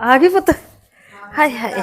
ਆ ਗਈ ਪੁੱਤ? ਹਾਏ ਹਾਏ।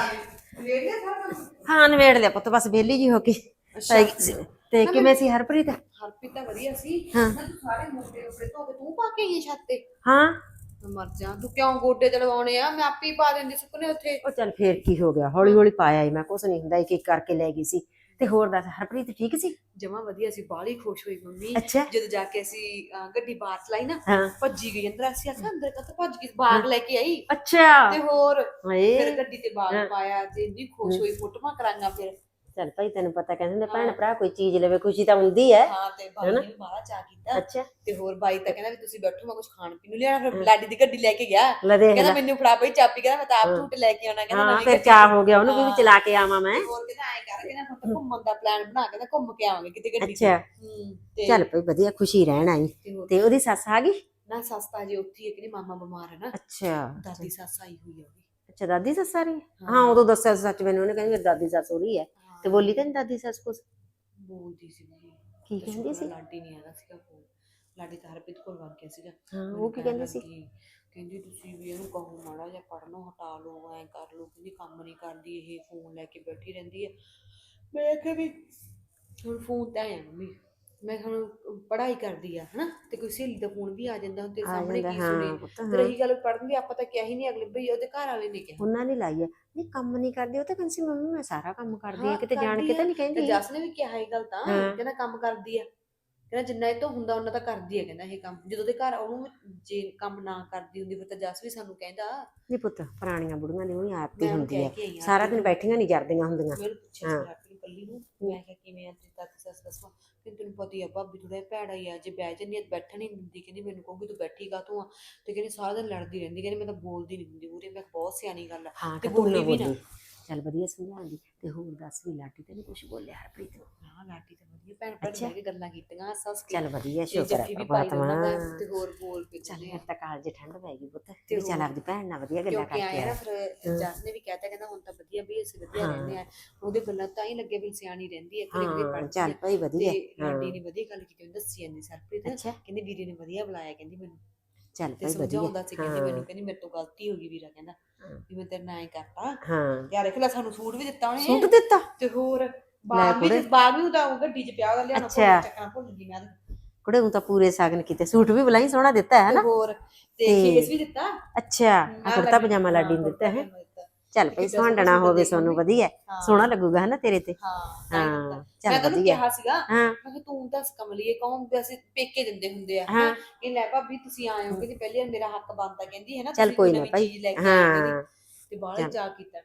ਹਾਂ ਨਵੇੜ ਲਿਆ ਪੁੱਤ ਬਸ ਵਿਹਲੀ ਜੀ ਹੋ ਕੇ। ਪੈ ਗਈ ਸੀ। ਤੇ ਕਿਵੇਂ ਸੀ ਹਰਪ੍ਰੀਤ? ਹਰਪ੍ਰੀਤ ਤਾਂ ਵਧੀਆ ਸੀ। ਹਾਂ। ਮੈਂ ਤੂੰ ਸਾਰੇ ਮੋਟੇ ਕੱਪੜੇ ਧੋ ਕੇ ਤੂੰ ਪਾ ਕੇ ਆਈ ਛੱਤ ਤੇ? ਹਾਂ। ਮੈਂ ਮਰ ਜਾ ਤੂੰ ਕਿਉਂ ਗੋਡੇ ਤੇ ਆ? ਮੈਂ ਆਪੇ ਹੀ ਪਾ ਦਿੰਦੀ ਸੁੱਕਨੇ ਉੱਥੇ। ਉਹ ਚੱਲ ਫੇਰ ਕੀ ਹੋ ਗਿਆ? ਹੌਲੀ ਹੌਲੀ ਪਾਇਆ ਹੀ ਮੈਂ ਕੁਛ ਨਹੀਂ ਹੁੰਦਾ ਇੱਕ ਇੱਕ ਕਰਕੇ ਲੈ ਗਈ ਸੀ। ਤੇ ਹੋਰ ਦੱਸ ਹਰਪ੍ਰੀਤ ਠੀਕ ਸੀ? ਜਮਾ ਵਧੀਆ ਸੀ ਬਾਹਲੀ ਖੁਸ਼ ਹੋਈ ਮੰਮੀ। ਅੱਛਾ। ਜਦੋਂ ਜਾ ਕੇ ਅਸੀਂ ਅਹ, ਗੱਡੀ ਬਾਹਰ ਚਲਾਈ ਨਾ ਹਾਂ। ਭੱਜੀ ਗਈ ਅੰਦਰ ਅਸੀਂ ਆਖਿਆ ਅੰਦਰ ਕਾ ਭੱਜ ਕੇ ਬਾਗ ਲੈ ਕੇ ਆਈ। ਅੱਛਾ। ਤੇ ਹੋਰ ਫਿਰ ਹਾਏ ਗੱਡੀ ਤੇ ਬਾਗ ਪਾਇਆ ਤੇ ਇੰਨੀ ਖੁਸ਼ ਹੋਈ ਫੋਟੋਆਂ ਕਰਾਂਗਾ ਫਿਰ। ਚੱਲ ਭਾਈ ਤੈਨੂੰ ਪਤਾ ਕਹਿੰਦੇ ਨੇ ਭੈਣ ਭਰਾ ਕੋਈ ਚੀਜ਼ ਲਵੇ ਖੁਸ਼ੀ ਤਾਂ ਹੁੰਦੀ ਹੈ। ਹਾਂ ਤੇ ਬਾਈ ਨੇ ਵੀ ਬਾਹਲਾ ਚਾਹ ਕੀਤਾ। ਅੱਛਾ। ਤੇ ਹੋਰ ਬਾਈ ਤਾਂ ਕਹਿੰਦਾ ਵੀ ਤੁਸੀਂ ਬੈਠੋ ਮੈਂ ਕੁਝ ਖਾਣ ਪੀਣ ਨੂੰ ਲਿਆਣਾ ਫਿਰ ਲਾਡੀ ਦੀ ਗੱਡੀ ਲੈ ਕੇ ਗਿਆ। ਲੈ ਦੇਖ ਕਹਿੰਦਾ ਲੈ। ਮੈਨੂੰ ਫੜਾ ਬਈ ਚਾਬੀ ਕਹਿੰਦਾ ਮੈਂ ਤਾਂ ਆਪ ਝੂਟ ਲੈ ਕੇ ਆਉਣਾ ਕਹਿੰਦਾ ਹਾਂ ਨਵੀਂ ਫਿਰ ਗੱਡੀ ਚਾਹ ਹੋ ਗਿਆ ਉਹਨੂੰ ਵੀ ਵੀ ਚਲਾ ਕੇ ਆਵਾਂ ਮੈਂ। ਹੋਰ ਕਹਿੰਦਾ ਐ ਕਰ ਕਹਿੰਦਾ ਹੁਣ ਤਾਂ ਘੁੰਮਣ ਦਾ ਪਲਾਨ ਬਣਾ ਕੇ ਨਾ ਘੁੰਮ ਕੇ ਆਵਾਂਗੇ ਕਿਤੇ ਗੱਡੀ ਤੇ। ਅੱਛਾ। ਹੂੰ ਤੇ ਚੱਲ ਭਾਈ ਵਧੀਆ ਖੁਸ਼ੀ ਰਹਿਣ ਆਈ। ਤੇ ਤੇ ਉਹਦੀ ਸੱਸ ਆ ਗਈ? ਨਾ ਜੀ ਉੱਥੇ ਹੀ ਮਾਮਾ ਬਿਮਾਰ ਹੈ ਨਾ। ਅੱਛਾ। ਦਾਦੀ ਸੱਸ ਆਈ ਹੋਈ ਹੈ ਉਹਦੀ। ਅੱਛਾ ਦਾਦੀ ਸੱਸ ਆ ਰਹੀ ਹੈ? ਹਾਂ। ਉਦੋਂ ਦੱਸਿਆ ਸੱਚ ਮੈਨੂੰ ਉਹਨੇ ਕਹਿੰਦੀ ਮੇਰੀ ਦਾਦੀ ਸੱਸ ਹੋ। ਰਹੀ ਹੈ। ਤੇ ਬੋਲੀ ਤਾਂ ਨੀ ਦਾਦੀ ਸੱਸ ਕੁਛ? ਬੋਲਦੀ ਸੀ ਕੀ ਕਹਿੰਦੀ ਸੀ? ਲਾਡੀ ਨਹੀਂ ਹੈਗਾ ਸੀਗਾ ਕੋਲ। ਲਾਡੀ ਤਾਂ ਹਰਪ੍ਰੀਤ ਕੋਲ ਵਗ ਗਿਆ ਸੀਗਾ। ਹਾਂ ਉਹ ਕੀ ਕਹਿੰਦੀ ਸੀ? ਕਹਿੰਦੀ ਤੁਸੀਂ ਵੀ ਇਹਨੂੰ ਕਹੋ ਮਾੜਾ ਜਿਹਾ ਪੜਨੋਂ ਹਟਾ ਲਓ ਐ ਕਰ ਲਓ। ਕਹਿੰਦੀ ਕੰਮ ਨਹੀਂ ਕਰਦੀ ਇਹ ਫੋਨ ਲੈ ਕੇ ਬੈਠੀ ਰਹਿੰਦੀ ਹੈ ਮੈਂ ਕਿਹਾ ਵੀ ਹੁਣ ਫੋਨ ਤਾਂ ਹੈ ਮੰਮੀ। ਮੈਂ ਹੁਣ ਪੜ੍ਹਾਈ ਕਰਦੀ ਆ ਹਨਾ? ਤੇ ਕੋਈ ਸਹੇਲੀ ਦਾ ਫੋਨ ਵੀ ਆ ਜਾਂਦਾ ਹੁਣ ਤੇਰੇ ਆ ਸਾਹਮਣੇ ਜਾਂਦਾ ਕੀ ਹਾਂ ਸੁਣੇ ਤੇ ਹਾਂ। ਰਹੀ ਗੱਲ ਪੜਨ ਦੀ ਆਪਾਂ ਤਾਂ ਕਿਹਾ ਹੀ ਨਹੀਂ ਅਗਲੇ ਭਈ ਉਹਦੇ ਘਰ ਵਾਲੇ ਨੇ ਕਿਹਾ। ਉਹਨਾਂ ਨੇ ਲਾਈ ਹੈ ਨਹੀਂ ਕੰਮ ਨਹੀਂ ਕਰਦੀ ਉਹ ਤਾਂ ਕਹਿੰਦੀ ਸੀ ਮੰਮੀ ਮੈਂ ਸਾਰਾ ਕੰਮ ਕਰਦੀ ਹਾਂ ਹਾਂ, ਕਿਤੇ ਜਾਣ ਕਰਦੀ ਕੇ ਤਾਂ ਆ। ਨਹੀਂ ਤੇ ਕਹਿੰਦੀ ਜਸ ਨੇ ਵੀ ਕਿਹਾ ਇਹ ਗੱਲ ਤਾਂ ਹਾਂ। ਕਹਿੰਦਾ ਕੰਮ ਕਰਦੀ ਆ। ਕਹਿੰਦਾ ਜਿੰਨਾ ਇਹ ਤੋਂ ਹੁੰਦਾ ਉਹਨਾਂ ਤਾਂ ਕਰਦੀ ਆ ਕਹਿੰਦਾ ਇਹ ਕੰਮ। ਜਦੋਂ ਉਹਦੇ ਘਰ ਉਹਨੂੰ ਜੇ ਕੰਮ ਨਾ ਕਰਦੀ ਹੁੰਦੀ ਫਿਰ ਤਾਂ ਜਸ ਵੀ ਸਾਨੂੰ ਕਹਿੰਦਾ। ਨਹੀਂ ਪੁੱਤ ਪੁਰਾਣੀਆਂ ਬੁੜੀਆਂ ਦੀ ਉਹੀ ਆਦਤ ਹੀ ਮੈਂ ਉਹਨੂੰ ਹੁੰਦੀ ਕਹਿ ਹੈ ਕੇ ਆਈ ਹਾਂ ਸਾਰਾ ਦਿਨ ਬੈਠੀਆਂ ਨਹੀਂ ਜਰਦੀਆਂ ਹੁੰਦੀਆਂ। ਪੁੱਛਿਆ ਹਾਂ। ਸੀ ਰਾਤ ਨੂੰ ਕੱਲੀ ਨੂੰ ਮੈਂ ਕਿਹਾ ਕਿਵੇਂ ਆ ਤੇਰੀ ਦਾਦੀ ਸੱਸ ਦੱਸਵਾ ਕਿ ਤੈਨੂੰ ਪਤਾ ਹੀ ਆ ਭਾਬੀ ਥੋੜਾ ਭੈੜਾ ਹੀ ਆ ਜੇ ਬਹਿ ਜੰਨੀ ਬੈਠਣ ਨਹੀਂ ਦਿੰਦੀ ਕਹਿੰਦੀ ਮੈਨੂੰ ਕਹੂਗੀ ਤੂੰ ਬੈਠੀ ਕਾ ਤੂੰ ਆ? ਤੇ ਕਹਿੰਦੀ ਸਾਰਾ ਦਿਨ ਲੜਦੀ ਰਹਿੰਦੀ ਕਹਿੰਦੀ ਮੈਂ ਤਾਂ ਬੋਲਦੀ ਨਹੀਂ ਹੁੰਦੀ ਉਰੇ ਮੈਂ ਕਿਹਾ ਬਹੁਤ ਸਿਆਣੀ ਗੱਲ ਆ। ਹਾਂ ਤੇ ਤੇ ਬੋਲੀ ਵੀ ਨਾ। ਚੱਲ ਵਧੀਆ ਸਮਝਾਉਂਦੀ ਤੇ ਹੋਰ ਦੱਸ ਵੀ ਲਾਟੀ ਤੇ ਨਹੀਂ ਕੁਝ ਬੋਲਿਆ ਹਰਪ੍ਰੀਤ? ਨੂੰ ਹਾਂ ਲਾਟੀ ਤਾਂ ਵਧੀਆ ਭੈਣ ਭੈਣ। ਬਹਿ ਕੇ ਗੱਲਾਂ ਕੀਤੀਆਂ ਕੀ ਚੱਲ ਵਧੀਆ ਸ਼ੁਕਰ ਹੈ ਜੱਫੀ ਵੀ ਪਾਈ ਪ੍ਰਮਾਤਮਾ। ਉਹਨਾਂ ਦਾ ਤੇ ਹੋਰ ਬੋਲ ਕੇ ਚੱਲ ਚੱਲੇ ਫਿਰ ਤਾਂ ਕਾਲਜ ਠੰਡ ਪੈ ਗਈ ਪੁੱਤ। ਤੇ ਚੱਲ ਹੋਰ। ਆਪਦੀ ਭੈਣ ਨਾਲ ਵਧੀਆ ਗੱਲਾਂ ਕਿਉਂਕਿ ਕਰਕੇ ਆਇਆ ਨਾ ਆ ਫਿਰ ਜਸ ਨੇ ਵੀ ਕਹਿਤਾ ਕਹਿੰਦਾ ਹੁਣ ਤਾਂ ਵਧੀਆ ਵੀ ਅਸੀਂ ਵਧੀਆ ਹਾਂ। ਰਹਿੰਦੇ ਆ। ਉਹਦੇ ਗੱਲਾਂ ਤਾਂ ਹੀ ਲੱਗੇ ਵੀ ਸਿਆਣੀ ਰਹਿੰਦੀ ਹੈ ਕਿਤੇ ਕਿਤੇ ਹਾਂ ਚੱਲ ਭਾਈ ਵਧੀਆ। ਤੇ ਲਾਡੀ ਨੇ ਵਧੀਆ ਗੱਲ ਕੀਤੀ ਉਹਨੇ ਦੱਸੀ ਜਾਂਦੀ ਸਰਪ੍ਰੀਤ। ਅੱਛਾ। ਕਹਿੰਦੀ ਵੀਰੇ ਨੇ ਵਧੀਆ ਬੁਲਾਇਆ ਕਹਿੰਦੀ ਮੈਨੂੰ। ਚੱਲ ਤੇ ਭਾਈ ਸਮਝਾਉਂਦਾ ਵਧੀਆ ਸੀ ਹਾਂ। ਮੈਨੂੰ ਕਹਿੰਦੀ ਮੇਰੇ ਤੋਂ ਗਲਤੀ ਹੋ ਗਈ ਵੀਰਾ ਕਹਿੰਦਾ ਹਾਂ। ਵੀ ਮੈਂ ਤੇਰੇ ਨਾਲ ਐ ਕਰਤਾ। ਹਾਂ। ਯਾਰ ਦੇਖ ਲੈ ਸਾਨੂੰ ਸੂਟ ਵੀ ਦਿੱਤਾ ਉਹਨੇ। ਸੂਟ ਦਿੱਤਾ? ਤੇ ਹੋਰ ਬਾਗ ਵੀ। ਬਾਗ ਵੀ ਉਹਦਾ ਉਹ ਗੱਡੀ 'ਚ ਪਿਆ ਉਹਦਾ ਲਿਆਉਣਾ ਅੱਛਾ। ਚੱਕਣਾ ਭੁੱਲ ਗਈ ਮੈਂ ਤੇ ਕੁੜੇ ਨੂੰ ਤਾਂ ਪੂਰੇ ਸਾਗਨ ਕੀਤੇ ਸੂਟ ਵੀ ਬਲਾਈ ਸੋਹਣਾ ਦਿੱਤਾ ਹੈ ਨਾ ਹੋਰ ਤੇ ਤੇ- ਖੇਸ ਵੀ ਦਿੱਤਾ ਅੱਛਾ ਆਹ ਕੁੜਤਾ ਪਜਾਮਾ ਲਾਡੀ ਨੂੰ ਹਾਂ, ਦਿੱਤਾ ਹੈ ਚੱਲ ਭਾਈ ਸੁਹਾਂਡਣਾ ਹੋਵੇ ਸੋਨੂੰ। ਵਧੀਆ ਹਾਂ। ਸੋਹਣਾ ਲੱਗੂਗਾ ਹਨਾ ਤੇਰੇ ਤੇ ਹਾਂ ਤਾਂ ਹੀ ਹਾਂ ਦਿੱਤਾ। ਚੱਲ ਮੈਂ ਤੈਨੂੰ ਵਧੀਆ ਕਿਹਾ ਸੀਗਾ ਹਾਂ ਮੈਂ ਕਿਹਾ ਤੂੰ ਦੱਸ ਕਮਲੀਏ ਕੌਣ ਤੇ ਅਸੀਂ ਪੇਕੇ ਦਿੰਦੇ ਹੁੰਦੇ ਆ ਹਾਂ। ਹੈਂ। ਇਹ ਲੈ ਭਾਬੀ ਤੁਸੀਂ ਆਏ ਹੋ ਕਹਿੰਦੀ ਪਹਿਲੇ ਮੇਰਾ ਹੱਕ ਬਣਦਾ ਕਹਿੰਦੀ ਹੈ ਨਾ ਚੱਲ ਤੁਸੀਂ ਕੋਈ ਨਾ ਨਵੀਂ ਭਾਈ ਚੀਜ਼ ਲੈ ਕੇ ਆਏ ਕਹਿੰਦੀ ਹਾਂ ਤੇ ਚੱਲ। ਜਾ ਕੀਤਾ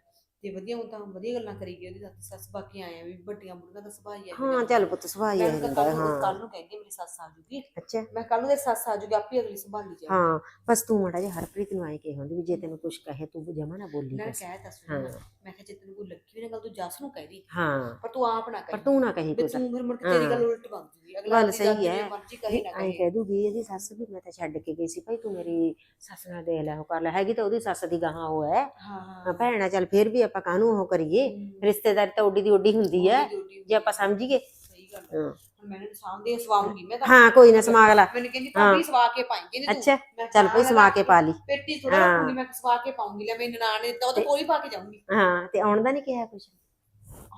ਤੇ ਵਧੀਆ ਉਹ ਤਾਂ ਵਧੀਆ ਗੱਲਾਂ ਕਰੀ ਗਈ ਉਹਦੀ ਸੱਸ ਸੱਸ ਬਾਕੀ ਆਏ ਆ ਵੀ ਵੱਡੀਆਂ ਬੁੜੀਆਂ ਦਾ ਸੁਭਾਅ ਹੀ ਆ ਹਾਂ ਚੱਲ ਪੁੱਤ ਸੁਭਾਅ ਹੀ ਆ ਜਾਂਦਾ ਹੈ, ਹਾਂ। ਕੱਲ ਨੂੰ ਕਹਿੰਦੀ ਮੇਰੀ ਸੱਸ ਆ ਜੂਗੀ। ਅੱਛਾ। ਮੈਂ ਕੱਲ ਨੂੰ ਤੇਰੀ ਸੱਸ ਆ ਜੂਗੀ ਆਪੇ ਅਗਲੀ ਸੰਭਾਲੀ ਜਾ ਹਾਂ ਬਸ ਤੂੰ ਮਾੜਾ ਜਿਹਾ ਹਰਪ੍ਰੀਤ ਨੂੰ ਆਏ ਕਿ ਹੁੰਦੀ ਵੀ ਜੇ ਤੈਨੂੰ ਕੁਝ ਕਹੇ ਤੂੰ ਜਮਾ ਨਾ ਬੋਲੀ ਮੈਂ ਕਹਿ ਤਾ ਸੁਣ ਹਾਂ। ਮੈਂ ਕਿਹਾ ਜੇ ਤੈਨੂੰ ਕੋਈ ਲੱਗੀ ਵੀ ਨਾ ਗੱਲ ਤੂੰ ਜੱਸ ਨੂੰ ਕਹਿ ਦੀ। ਹਾਂ। ਪਰ ਤੂੰ ਆਪ ਨਾ ਪਰ ਕਹੀਂ। ਤੂੰ ਨਾ ਕਹੀਂ ਤੂੰ। ਫਿਰ ਮੁੜ ਕੇ ਤੇਰੀ ਗੱਲ ਉਲਟ ਬਣ ਅਗਲਾ ਗੱਲ ਸਹੀ ਹੈ। ਮਰਜ਼ੀ ਕਹੀ ਨਾ ਐਂ ਕਹੇ। ਕਹਿ ਦੂਗੀ ਇਹਦੀ ਸੱਸ ਵੀ ਮੈਂ ਤਾਂ ਛੱਡ ਕੇ ਗਈ ਸੀ ਭਾਈ ਤੂੰ ਮੇਰੀ ਸੱਸ ਨਾਲ ਦੇ ਲੈ ਉਹ ਕਰ ਲੈ। ਹੈਗੀ ਤਾਂ ਉਹਦੀ ਸੱਸ ਦੀ ਗਾਹਾਂ ਉਹ ਹੈ। ਹਾਂ ਹਾਂ। ਭੈਣਾ ਚੱਲ ਫੇਰ ਵੀ ਆਪਾਂ ਕਾਹਨੂੰ ਉਹ ਕਰੀਏ? ਰਿਸ਼ਤੇਦਾਰੀ ਤਾਂ ਓਡੀ ਦੀ ਓਡੀ ਹੁੰਦੀ ਹੈ। ਜੇ ਆਪਾਂ ਸਮਝੀਏ। ਸਹੀ ਗੱਲ ਹਾਂ। ਹੁਣ ਮੈਨੂੰ ਸਾਹਮਣੇ ਸਵਾਉਂਗੀ ਮੈਂ ਤਾਂ। ਹਾਂ ਕੋਈ ਨਾ ਸਮਾਗ ਲਾ ਮੈਨੂੰ ਕਹਿੰਦੀ ਭਾਬੀ ਸਵਾ ਕੇ ਪਾਏਂਗੇ ਤੂੰ ਅੱਛਾ। ਮੈਂ ਚੱਲ ਭਾਈ ਸਮਾ ਕੇ ਪਾ ਲਈ। ਪੇਟੀ ਥੋੜਾ ਹਾਂ। ਰੱਖੂਗੀ ਮੈਂ ਸਵਾ ਕੇ ਪਾਉਂਗੀ। ਲੈ ਮੇਰੀ ਨਨਾਣ ਨੇ ਤਾਂ ਉਹ ਤਾਂ ਕੋਈ ਪਾ ਕੇ ਜਾਊਂਗੀ। ਹਾਂ ਤੇ ਆਉਣ ਦਾ ਨਹੀਂ ਕਿਹਾ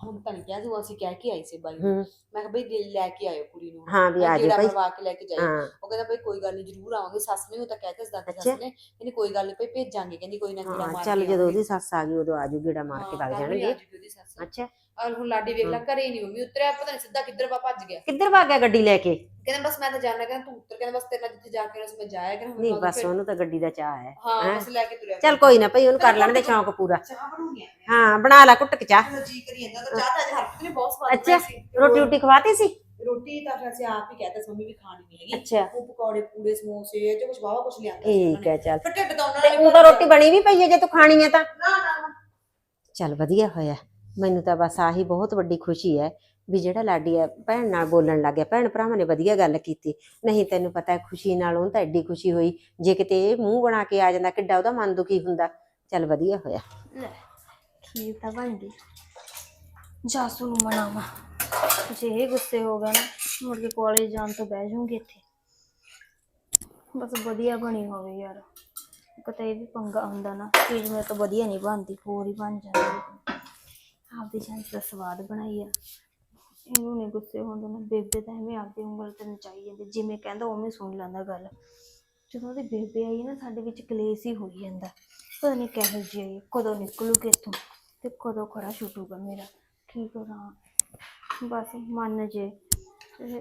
ਹੁਣ ਤਾਂ ਨਹੀਂ ਕਿਹਾ ਤੂੰ ਅਸੀਂ ਕਹਿ ਕੇ ਆਈ ਸੀ ਬਾਈ ਨੂੰ। ਹੂੰ। ਮੈਂ ਕਿਹਾ ਬਈ ਦਿਲ ਲੈ ਕੇ ਆਇਓ ਕੁੜੀ ਨੂੰ। ਹਾਂ ਵੀ ਆ ਜੇ ਜਿਹੜਾ ਭਾਈ। ਕੇ ਲੈ ਕੇ ਜਾਈਓ ਹਾਂ। ਉਹ ਕਹਿੰਦਾ ਬਈ ਕੋਈ ਗੱਲ ਨਹੀਂ ਜ਼ਰੂਰ ਆਵਾਂਗੇ। ਸੱਸ ਨੇ ਉਹ ਤਾਂ ਕਹਿ ਕੇ ਅੱਛਾ। ਸੱਸ ਨੇ ਕਹਿੰਦੀ ਕੋਈ ਗੱਲ ਨਹੀਂ ਭਈ ਭੇਜਾਂਗੇ। ਕਹਿੰਦੀ ਕੋਈ ਨਾ ਹਾਂ ਮਾਰ ਚੱਲ ਜਦੋਂ। ਉਹਦੀ ਸੱਸ ਆ ਗਈ ਉਦੋਂ ਆਜੂ ਗੇੜਾ ਮਾਰ ਕੇ ਆ ਜਾਣਗੇ। ਅੱਛਾ। ਔਰ ਹੁਣ ਲਾਡੀ ਵੇਖ ਲੈ ਘਰੇ ਨਹੀਂ ਮੰਮੀ ਉਤਰਿਆ ਪਤਾ ਨਹੀਂ ਸਿੱਧਾ ਕਿੱਧਰ ਵਾ ਭੱਜ ਗਿਆ। ਕਿੱਧਰ ਭੱਗ ਗਿਆ ਗੱਡੀ ਲੈ ਕੇ? ਕਹਿੰਦਾ ਬਸ ਮੈਂ ਤਾਂ ਜਾਣਾ ਕਹਿੰਦਾ ਤੂੰ ਉੱਤਰ ਕਹਿੰਦਾ ਬਸ ਤੇਰੇ ਨਾਲ ਜਿੱਥੇ ਜਾ ਕੇ ਉਸ ਮੈਂ ਜਾਇਆ ਕਹਿੰਦਾ ਨਹੀਂ ਬਸ ਉਹਨੂੰ ਤਾਂ ਗੱਡੀ ਦਾ ਚਾਹ ਹੈ ਹਾਂ? ਬਸ ਲੈ ਕੇ ਤੁਰਿਆ ਚੱਲ ਕੋਈ ਨਾ ਭਾਈ ਉਹਨੂੰ ਕਰ ਲੈਣ ਦੇ ਸ਼ੌਂਕ ਪੂਰਾ। ਚਾਹ ਬਣਾਉਣੀ ਆ। ਹਾਂ ਬਣਾ ਲੈ ਕੁੱਟ ਕੇ ਚਾਹ। ਜੀ ਕਰੀ ਜਾਂਦਾ ਤਾਂ ਚਾਹ ਤਾਂ ਅੱਜ ਹਰਪ੍ਰੀਤ ਨੇ ਬਹੁਤ ਸਵਾਦ ਅੱਛਾ ਰੋਟੀ ਰੋਟੀ ਖਵਾਤੀ ਸੀ? ਰੋਟੀ ਤਾਂ ਫਿਰ ਅਸੀਂ ਆਪ ਹੀ ਕਹਿਤਾ ਮੰਮੀ ਵੀ ਖਾਣੀ ਨਹੀਂ ਹੈਗੀ। ਅੱਛਾ। ਉਹ ਪਕੌੜੇ ਪੂੜੇ ਸਮੋਸੇ ਇਹ ਚ ਕੁਝ ਵਾਵਾ ਕੁਝ ਲਿਆਂਦਾ ਠੀਕ ਹੈ ਚੱਲ। ਫਿਰ ਢਿੱਡ ਤਾਂ ਉਹਨਾਂ ਤੇ ਨੇ ਉਹ ਤਾਂ ਰੋਟੀ ਬਣੀ ਵੀ ਪਈ ਹੈ ਜੇ ਤੂੰ ਖਾਣੀ ਹੈ ਤਾਂ? ਨਾ ਨਾ। ਚੱਲ ਵਧੀਆ ਹੋਇਆ। ਮੈਨੂੰ ਤਾਂ ਬਸ ਆਹੀ ਬਹੁਤ ਵੱਡੀ ਖੁਸ਼ੀ ਹੈ ਵੀ ਜਿਹੜਾ ਲਾਡੀ ਹੈ, ਭੈਣ ਨਾਲ ਬੋਲਣ ਲੱਗ ਗਿਆ। ਭੈਣ ਭਰਾਵਾਂ ਨੇ ਵਧੀਆ ਗੱਲ ਕੀਤੀ। ਨਹੀਂ, ਤੈਨੂੰ ਪਤਾ ਹੈ, ਖੁਸ਼ੀ ਨਾਲ ਉਹਨੂੰ ਤਾਂ ਐਡੀ ਖੁਸ਼ੀ ਹੋਈ। ਜੇ ਕਿਤੇ ਇਹ ਮੂੰਹ ਬਣਾ ਕੇ ਆ ਜਾਂਦਾ, ਕਿੱਡਾ ਉਹਦਾ ਮਨ ਦੁਖੀ ਹੁੰਦਾ। ਚੱਲ ਵਧੀਆ ਹੋਇਆ। ਲੈ ਖੀਰ ਤਾਂ ਬਣ ਗਈ। ਜਾਸੂ ਨੂੰ ਮਨਾਵਾ। ਜੇ ਇਹ ਗੁੱਸੇ ਹੋ ਗਿਆ ਨਾ, ਮੁੜ ਕੇ ਕਾਲਜ ਜਾਣ ਤੋਂ ਬਹਿ ਜਾਊਂਗੀ ਇੱਥੇ। ਬਸ ਵਧੀਆ ਬਣੀ ਹੋਵੇ ਯਾਰ। ਕਿਤੇ ਇਹ ਵੀ ਪੰਗਾ ਹੁੰਦਾ ਨਾ, ਚੀਜ਼ ਮੇਰੇ ਤੋਂ ਵਧੀਆ ਨਹੀਂ ਬਣਦੀ, ਹੋਰ ਹੀ ਬਣ ਜਾਂਦੀ। ਆਪਦੀ ਜਾਂਚ ਦਾ ਸਵਾਦ ਬਣਾਈ ਆ। ਇਹਨੂੰ ਨਹੀਂ ਗੁੱਸੇ ਹੁੰਦਾ ਨਾ ਬੇਬੇ ਤਾਂ ਐਵੇਂ ਆਪਦੀ ਉਂਗਲ ਤੇ ਨਚਾਈ ਜਾਂਦੀ, ਜਿਵੇਂ ਕਹਿੰਦਾ ਉਵੇਂ ਸੁਣ ਲੈਂਦਾ ਗੱਲ। ਜਦੋਂ ਉਹਦੀ ਬੇਬੇ ਆਈ ਨਾ, ਸਾਡੇ ਵਿੱਚ ਕਲੇਸ਼ ਹੀ ਹੋਈ ਜਾਂਦਾ। ਪਤਾ ਨਹੀਂ ਕਿਹੋ ਜਿਹੀ ਆਈ, ਕਦੋਂ ਨਿਕਲੂਗੇ ਇੱਥੋਂ ਤੇ ਕਦੋਂ ਖੜਾ ਛੁੱਟੂਗਾ ਮੇਰਾ। ਕੀ ਕਰਾਂ? ਬਸ ਮੰਨ ਜੇ ਤੇ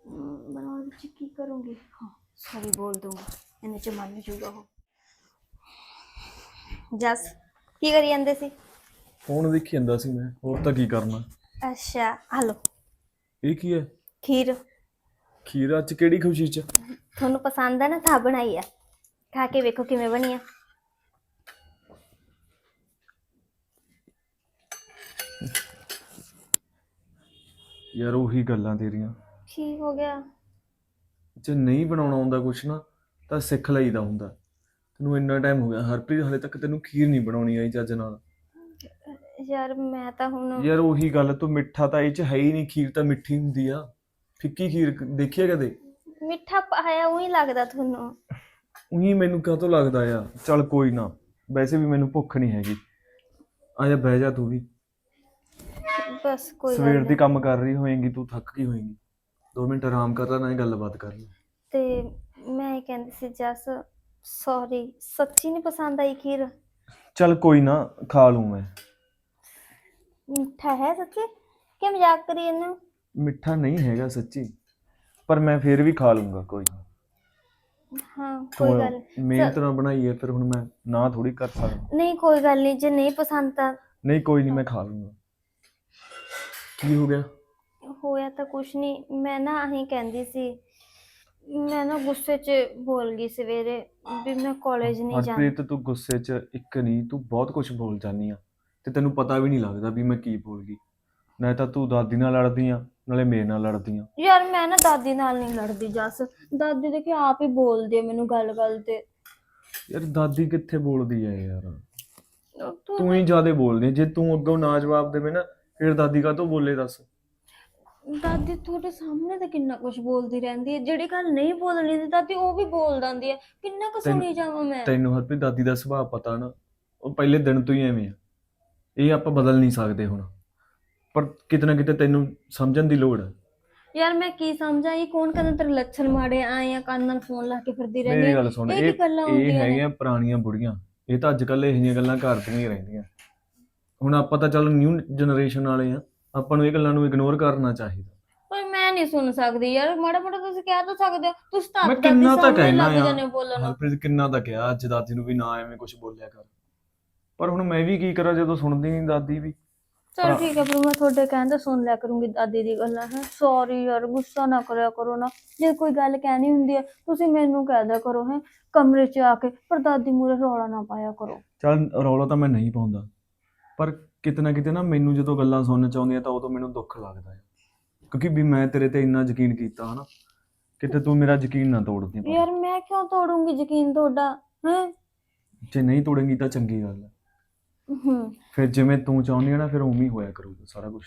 ਬਣਾਉਣ ਵਿੱਚ ਕੀ ਕਰੂੰਗੀ? ਹਾਂ, ਸੌਰੀ ਬੋਲ ਦੂੰਗਾ ਇਹਨੇ ਚ ਮੰਨ ਜੂਗਾ ਉਹ। ਜਸ, ਕੀ ਕਰੀ ਜਾਂਦੇ ਸੀ? ਫੋਨ ਦੇਖੀ ਜਾਂਦਾ ਸੀ ਮੈਂ ਹੋਰ ਤਾਂ ਕੀ ਕਰਨਾ। ਅੱਛਾ ਹਲੋ ਇਹ ਕੀ ਹੈ? ਖੀਰ। ਖੀਰਾ ਚ ਕਿਹੜੀ ਖੁਸ਼ੀ ਚ? ਤੁਹਾਨੂੰ ਪਸੰਦ ਹੈ ਨਾ ਤਾਂ ਬਣਾਈ ਆ। ਖਾ ਕੇ ਵੇਖੋ ਕਿਵੇਂ ਬਣੀ ਆ। ਯਾਰ ਉਹੀ ਗੱਲਾਂ ਤੇਰੀਆਂ। ਕੀ ਹੋ ਗਿਆ? ਜੇ ਨਹੀਂ ਬਣਾਉਣਾ ਆਉਂਦਾ ਕੁਛ ਨਾ ਤਾਂ ਸਿੱਖ ਲਈਦਾ ਹੁੰਦਾ। ਤੈਨੂੰ ਇੰਨਾ ਟਾਈਮ ਹੋ ਗਿਆ ਹਰਪ੍ਰੀਤ ਹਲੇ ਤੱਕ ਤੈਨੂੰ ਖੀਰ ਨਹੀਂ ਬਣਾਉਣੀ ਆਈ ਚੱਜ ਨਾਲ। ਯਾਰ ਮੈਂ ਤਾਂ ਹੁਣ ਯਾਰ ਉਹੀ ਗੱਲ ਤੂੰ ਮਿੱਠਾ ਤਾਂ ਇਹ ਚ ਹੈ ਹੀ ਨਹੀਂ ਖੀਰ ਤਾਂ ਮਿੱਠੀ ਹੁੰਦੀ ਆ। ਫਿੱਕੀ ਖੀਰ ਕ- ਦੇਖੀ ਆ ਕਦੇ? ਮਿੱਠਾ ਪਾਇਆ ਉਹੀ ਲੱਗਦਾ ਤੁਹਾਨੂੰ। ਉਹੀ ਮੈਨੂੰ ਕਾਹਤੋਂ ਲੱਗਦਾ ਆ? ਚੱਲ ਕੋਈ ਨਾ ਵੈਸੇ ਵੀ ਮੈਨੂੰ ਭੁੱਖ ਨਹੀਂ ਹੈਗੀ। ਆ ਜਾ ਬਹਿ ਜਾ ਤੂੰ ਵੀ। ਬਸ ਕੋਈ ਗੱਲ ਸਵੇਰ ਦੀ ਨਹੀਂ। ਕੰਮ ਕਰ ਰਹੀ ਹੋਏਂਗੀ ਤੂੰ ਥੱਕ ਗਈ ਹੋਏਂਗੀ। 2 ਮਿੰਟ ਆਰਾਮ ਕਰ ਲੈ ਨਾਲੇ ਗੱਲਬਾਤ ਕਰ ਲੈ। ਤੇ ਮੈਂ ਇਹ ਕਹਿੰਦੀ ਸੀ ਜਸ ਸੌਰੀ ਸੱਚੀ ਨਹੀਂ ਪਸੰਦ ਆਈ ਖੀਰ? ਚੱਲ ਕੋਈ ਨਾ ਖਾ ਲੂੰ ਮੈਂ। ਮਿੱਠਾ ਹੈ ਸੱਚੀ? ਕਿ ਮਜ਼ਾਕ ਕਰੀ ਇਹਨੂੰ ਮਿੱਠਾ ਨਹੀਂ ਹੈਗਾ ਸੱਚੀ ਪਰ ਮੈਂ ਫੇਰ ਵੀ ਖਾ ਲੂੰਗਾ ਕੋਈ ਨਾ। ਹਾਂ ਕੋਈ ਗੱਲ। ਮਿਹਨਤ ਨਾਲ ਬਣਾਈ ਹੈ ਫਿਰ ਹੁਣ ਮੈਂ ਨਾ ਥੋੜੀ ਕਰ ਸਕਦਾ। ਨਹੀਂ ਕੋਈ ਗੱਲ ਨਹੀਂ ਜੇ ਨਹੀਂ ਪਸੰਦ ਤਾਂ ਨਹੀਂ ਕੋਈ ਨਹੀਂ ਮੈਂ ਖਾ ਲੂੰਗਾ। ਕੀ ਹੋ ਗਿਆ? ਹੋਇਆ ਤਾਂ ਕੁਛ ਨਹੀਂ। ਮੈਂ ਨਾ ਅਹੀਂ ਕਹਿੰਦੀ ਸੀ ਮੈਂ ਨਾ ਗੁੱਸੇ 'ਚ ਬੋਲ ਗਈ ਸਵੇਰੇ ਵੀ ਮੈਂ ਕਾਲਜ ਨਹੀਂ ਜਾਣਾ ਹਰਪ੍ਰੀਤ ਤੂੰ ਗੁੱਸੇ 'ਚ ਇੱਕ ਨਹੀਂ ਤੂੰ ਬਹੁਤ ਕੁਝ ਬੋਲ ਜਾਂਦੀ ਆ। ਤੇ ਤੈਨੂੰ ਪਤਾ ਵੀ ਨਹੀਂ ਲੱਗਦਾ ਵੀ ਮੈਂ ਕੀ ਬੋਲ ਗਈ। ਨਾ ਤਾਂ ਤੂੰ ਦਾਦੀ ਨਾਲ ਲੜਦੀ ਆ ਨਾਲੇ ਮੇਰੇ ਨਾਲ ਲੜਦੀ ਆ। ਯਾਰ ਮੈਂ ਨਾ ਦਾਦੀ ਨਾਲ ਨਹੀਂ ਲੜਦੀ ਜੱਸ। ਦਾਦੀ ਦੇ ਕਿ ਆਪ ਹੀ ਬੋਲਦੀ ਹੈ ਮੈਨੂੰ ਗੱਲ-ਗੱਲ ਤੇ। ਯਾਰ ਦਾਦੀ ਕਿੱਥੇ ਬੋਲਦੀ ਆ ਯਾਰ? ਤੂੰ ਤੂੰ ਹੀ ਜ਼ਿਆਦਾ ਬੋਲਦੀ ਆ। ਜੇ ਤੂੰ ਅੱਗੋਂ ਨਾ ਜਵਾਬ ਦੇਵੇਂ ਨਾ ਫਿਰ ਦਾਦੀ ਕਾਹਤੋਂ ਬੋਲੇ ਦੱਸ? ਦਾਦੀ ਤੁਹਾਡੇ ਸਾਹਮਣੇ ਤਾਂ ਕਿੰਨਾ ਕੁਝ ਬੋਲਦੀ ਰਹਿੰਦੀ ਹੈ ਜਿਹੜੀ ਗੱਲ ਨਹੀਂ ਬੋਲਣੀ ਦੀ ਦਾਦੀ ਉਹ ਵੀ ਬੋਲ ਦਿੰਦੀ ਹੈ ਕਿੰਨਾ ਕੁ ਤੈਨੂੰ- ਸੁਣੀ ਜਾਵਾਂ ਮੈਂ? ਤੈਨੂੰ ਹਰਪ੍ਰੀਤ ਦਾਦੀ ਦਾ ਸੁਭਾਅ ਪਤਾ ਨਾ। ਉਹ ਪਹਿਲੇ ਦਿਨ ਤੋਂ ਹੀ ਐਵੇਂ ਆ। ਇਹ ਆਪਾਂ ਬਦਲ ਨਹੀਂ ਸਕਦੇ ਹੁਣ। ਪਰ ਕਿਤੇ ਨਾ ਕਿਤੇ ਤੈਨੂੰ ਸਮਝਣ ਦੀ ਲੋੜ ਹੈ। ਯਾਰ ਮੈਂ ਕੀ ਸਮਝਾਂ ਇਹ ਕੌਣ ਕਹਿੰਦਾ ਤੇਰੇ ਲੱਛਣ ਮਾੜੇ ਆਏ ਆ ਕੰਨ ਨਾਲ ਫੋਨ ਲਾ ਕੇ ਫਿਰਦੀ ਰਹਿੰਦੀ ਮੇਰੀ ਹੈ ਗੱਲ ਸੁਣ ਇਹ ਇਹ ਕੀ ਗੱਲਾਂ ਇਹ ਹੁੰਦੀਆਂ ਨੇ? ਹੈਗੀਆਂ ਪੁਰਾਣੀਆਂ ਬੁੜੀਆਂ। ਇਹ ਤਾਂ ਅੱਜ ਕੱਲ ਇਹੋ ਜਿਹੀਆਂ ਗੱਲਾਂ ਕਰਦੀਆਂ ਹੀ ਰਹਿੰਦੀਆਂ। ਹੁਣ ਆਪਾਂ ਤਾਂ ਚੱਲ ਨਿਊ ਜਨਰੇਸ਼ਨ ਵਾਲੇ ਆ। ਆਪਾਂ ਨੂੰ ਇਹ ਗੱਲਾਂ ਨੂੰ ਇਗਨੋਰ ਕਰਨਾ ਚਾਹੀਦਾ। ਮੈਂ ਨਹੀਂ ਸੁਣ ਸਕਦੀ ਯਾਰ ਮਾੜਾ ਮਾੜਾ ਤੁਸੀਂ ਕਹਿ ਤਾਂ ਸਕਦੇ ਹੋ। ਤੁਸੀਂ ਤਾਂ ਮੈਂ ਆਪਣੀ ਕਿੰਨਾ ਤਾਂ ਸਾਹਮਣੇ ਕਹਿਣਾ ਲੱਗ ਆ। ਜਾਂਦੇ ਹੋ ਬੋਲਣ ਹਰਪ੍ਰੀਤ ਕਿੰਨਾ ਤਾਂ ਕਿਹਾ ਅੱਜ ਦਾਦੀ ਨੂੰ ਵੀ ਨਾ ਐਵੇਂ ਕੁਝ ਬੋਲਿਆ ਕਰ। ਪਰ ਹੁਣ ਮੈਂ ਵੀ ਕੀ ਕਰਾਂ ਜਦੋਂ ਸੁਣਦੀ ਨਹੀਂ ਦਾਦੀ ਵੀ। ਚਲ ਠੀਕ ਹੈ ਫਿਰ ਮੈਂ ਤੁਹਾਡੇ ਕਹਿੰਦੇ ਸੁਣ ਲਿਆ ਕਰੂੰਗੀ ਦਾਦੀ ਦੀ ਗੱਲਾਂ ਹੈ। ਸੌਰੀ ਯਾਰ ਗੁੱਸਾ ਨਾ ਕਰਿਆ ਕਰੋ ਨਾ। ਜੇ ਕੋਈ ਗੱਲ ਕਹਿਣੀ ਹੁੰਦੀ ਹੈ ਤੁਸੀਂ ਮੈਨੂੰ ਕਹਿ ਦਿਆ ਕਰੋ ਹੈ। ਕਮਰੇ 'ਚ ਆ ਕੇ ਪਰ ਦਾਦੀ ਮੂਰੇ ਰੌਲਾ ਨਾ ਪਾਇਆ ਕਰੋ। ਚੱਲ ਰੌਲਾ ਤਾਂ ਮੈਂ ਨਹੀਂ ਪਾਉਂਦਾ। ਪਰ ਕਿਤੇ ਨਾ ਕਿਤੇ ਨਾ ਮੈਨੂੰ ਜਦੋਂ ਗੱਲਾਂ ਸੁਣਨ ਚ ਆਉਂਦੀਆਂ ਤਾਂ ਉਦੋਂ ਮੈਨੂੰ ਦੁੱਖ ਲੱਗਦਾ ਹੈ ਕਿਉਂਕਿ ਵੀ ਮੈਂ ਤੇਰੇ ਤੇ ਇੰਨਾ ਯਕੀਨ ਕੀਤਾ ਹਨਾ। ਕਿਤੇ ਤੂੰ ਮੇਰਾ ਯਕੀਨ ਨਾ ਤੋੜਦੀ ਪਰ ਯਾਰ ਮੈਂ ਕਿਉਂ ਤੋੜੂੰਗੀ ਯਕੀਨ ਤੁਹਾਡਾ ਹੈ? ਜੇ ਨਹੀਂ ਤੋੜੇਂਗੀ ਤਾਂ ਚੰਗੀ ਗੱਲ ਹੈ ਹੂੰ। ਫਿਰ ਜਿਵੇਂ ਤੂੰ ਚਾਹੁੰਦੀ ਹੈ ਨਾ ਫਿਰ ਉਵੇਂ ਹੀ ਹੋਇਆ ਕਰੂਗਾ ਸਾਰਾ ਕੁਝ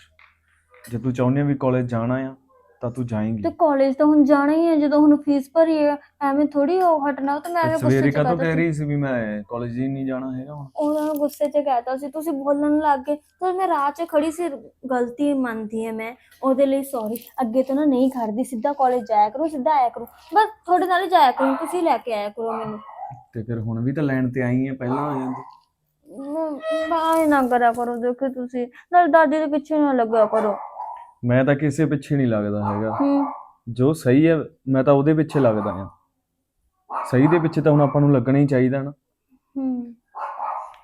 ਜੇ ਤੂੰ ਚਾਹੁੰਦੀ ਹੈ ਵੀ ਕਾਲਜ ਜਾਣਾ ਆ ਤਾਂ ਤੂੰ ਜਾਏਂਗੀ। ਤੇ ਕਾਲਜ ਤਾਂ ਹੁਣ ਜਾਣਾ ਹੀ ਹੈ ਜਦੋਂ ਹੁਣ ਫੀਸ ਭਰੀ ਹੈ ਐਵੇਂ ਥੋੜੀ ਉਹ ਹਟਣਾ ਤਾਂ ਮੈਂ ਐਵੇਂ ਸਵੇਰੇ ਗੁੱਸੇ 'ਚ ਕਦੋਂ ਕਹਿ ਕਹਿ ਦਿੱਤਾ ਰਹੀ ਸੀ ਵੀ ਮੈਂ ਕਾਲਜ ਹੀ ਨਹੀਂ ਜਾਣਾ ਹੈਗਾ ਹੁਣ? ਉਹਨਾਂ ਨੂੰ ਗੁੱਸੇ 'ਚ ਕਹਿਤਾ ਸੀ ਤੁਸੀਂ ਬੋਲਣ ਲੱਗ ਗਏ। ਤਾਂ ਮੈਂ ਰਾਹ 'ਚ ਖੜੀ ਸੀ ਗਲਤੀ ਮੰਨਦੀ ਹੈ ਮੈਂ ਉਹਦੇ ਲਈ ਸੌਰੀ ਅੱਗੇ ਤੋਂ ਨਾ ਨਹੀਂ ਖੜਦੀ ਸਿੱਧਾ ਕਾਲਜ ਜਾਇਆ ਕਰੋ ਸਿੱਧਾ ਆਇਆ ਕਰੋ। ਬਸ ਤੁਹਾਡੇ ਨਾਲ ਹੀ ਜਾਇਆ ਕਰੋ ਤੁਸੀਂ ਲੈ ਕੇ ਆਇਆ ਕਰੋ ਮੈਨੂੰ। ਤੇ ਫਿਰ ਹੁਣ ਵੀ ਤਾਂ ਲੈਣ ਤੇ ਆਈ ਹੈ ਪਹਿਲਾਂ ਆ ਜਾਂਦੀ। ਬਾਏ ਨਾ ਕਰਿਆ ਕਰੋ ਦੇਖੋ ਤੁਸੀਂ। ਨਾਲ ਦਾਦੀ ਦੇ ਪਿੱਛੇ ਨਾ ਲੱਗਿਆ ਕਰੋ। ਮੈਂ ਤਾਂ ਕਿਸੇ ਪਿੱਛੇ ਨਹੀਂ ਲੱਗਦਾ ਹੈਗਾ। ਹੂੰ ਜੋ ਸਹੀ ਹੈ ਮੈਂ ਤਾਂ ਉਹਦੇ ਪਿੱਛੇ ਲੱਗਦਾ ਆ ਸਹੀ ਦੇ ਪਿੱਛੇ ਤਾਂ ਹੁਣ ਆਪਾਂ ਨੂੰ ਲੱਗਣਾ ਹੀ ਚਾਹੀਦਾ ਨਾ। ਹੂੰ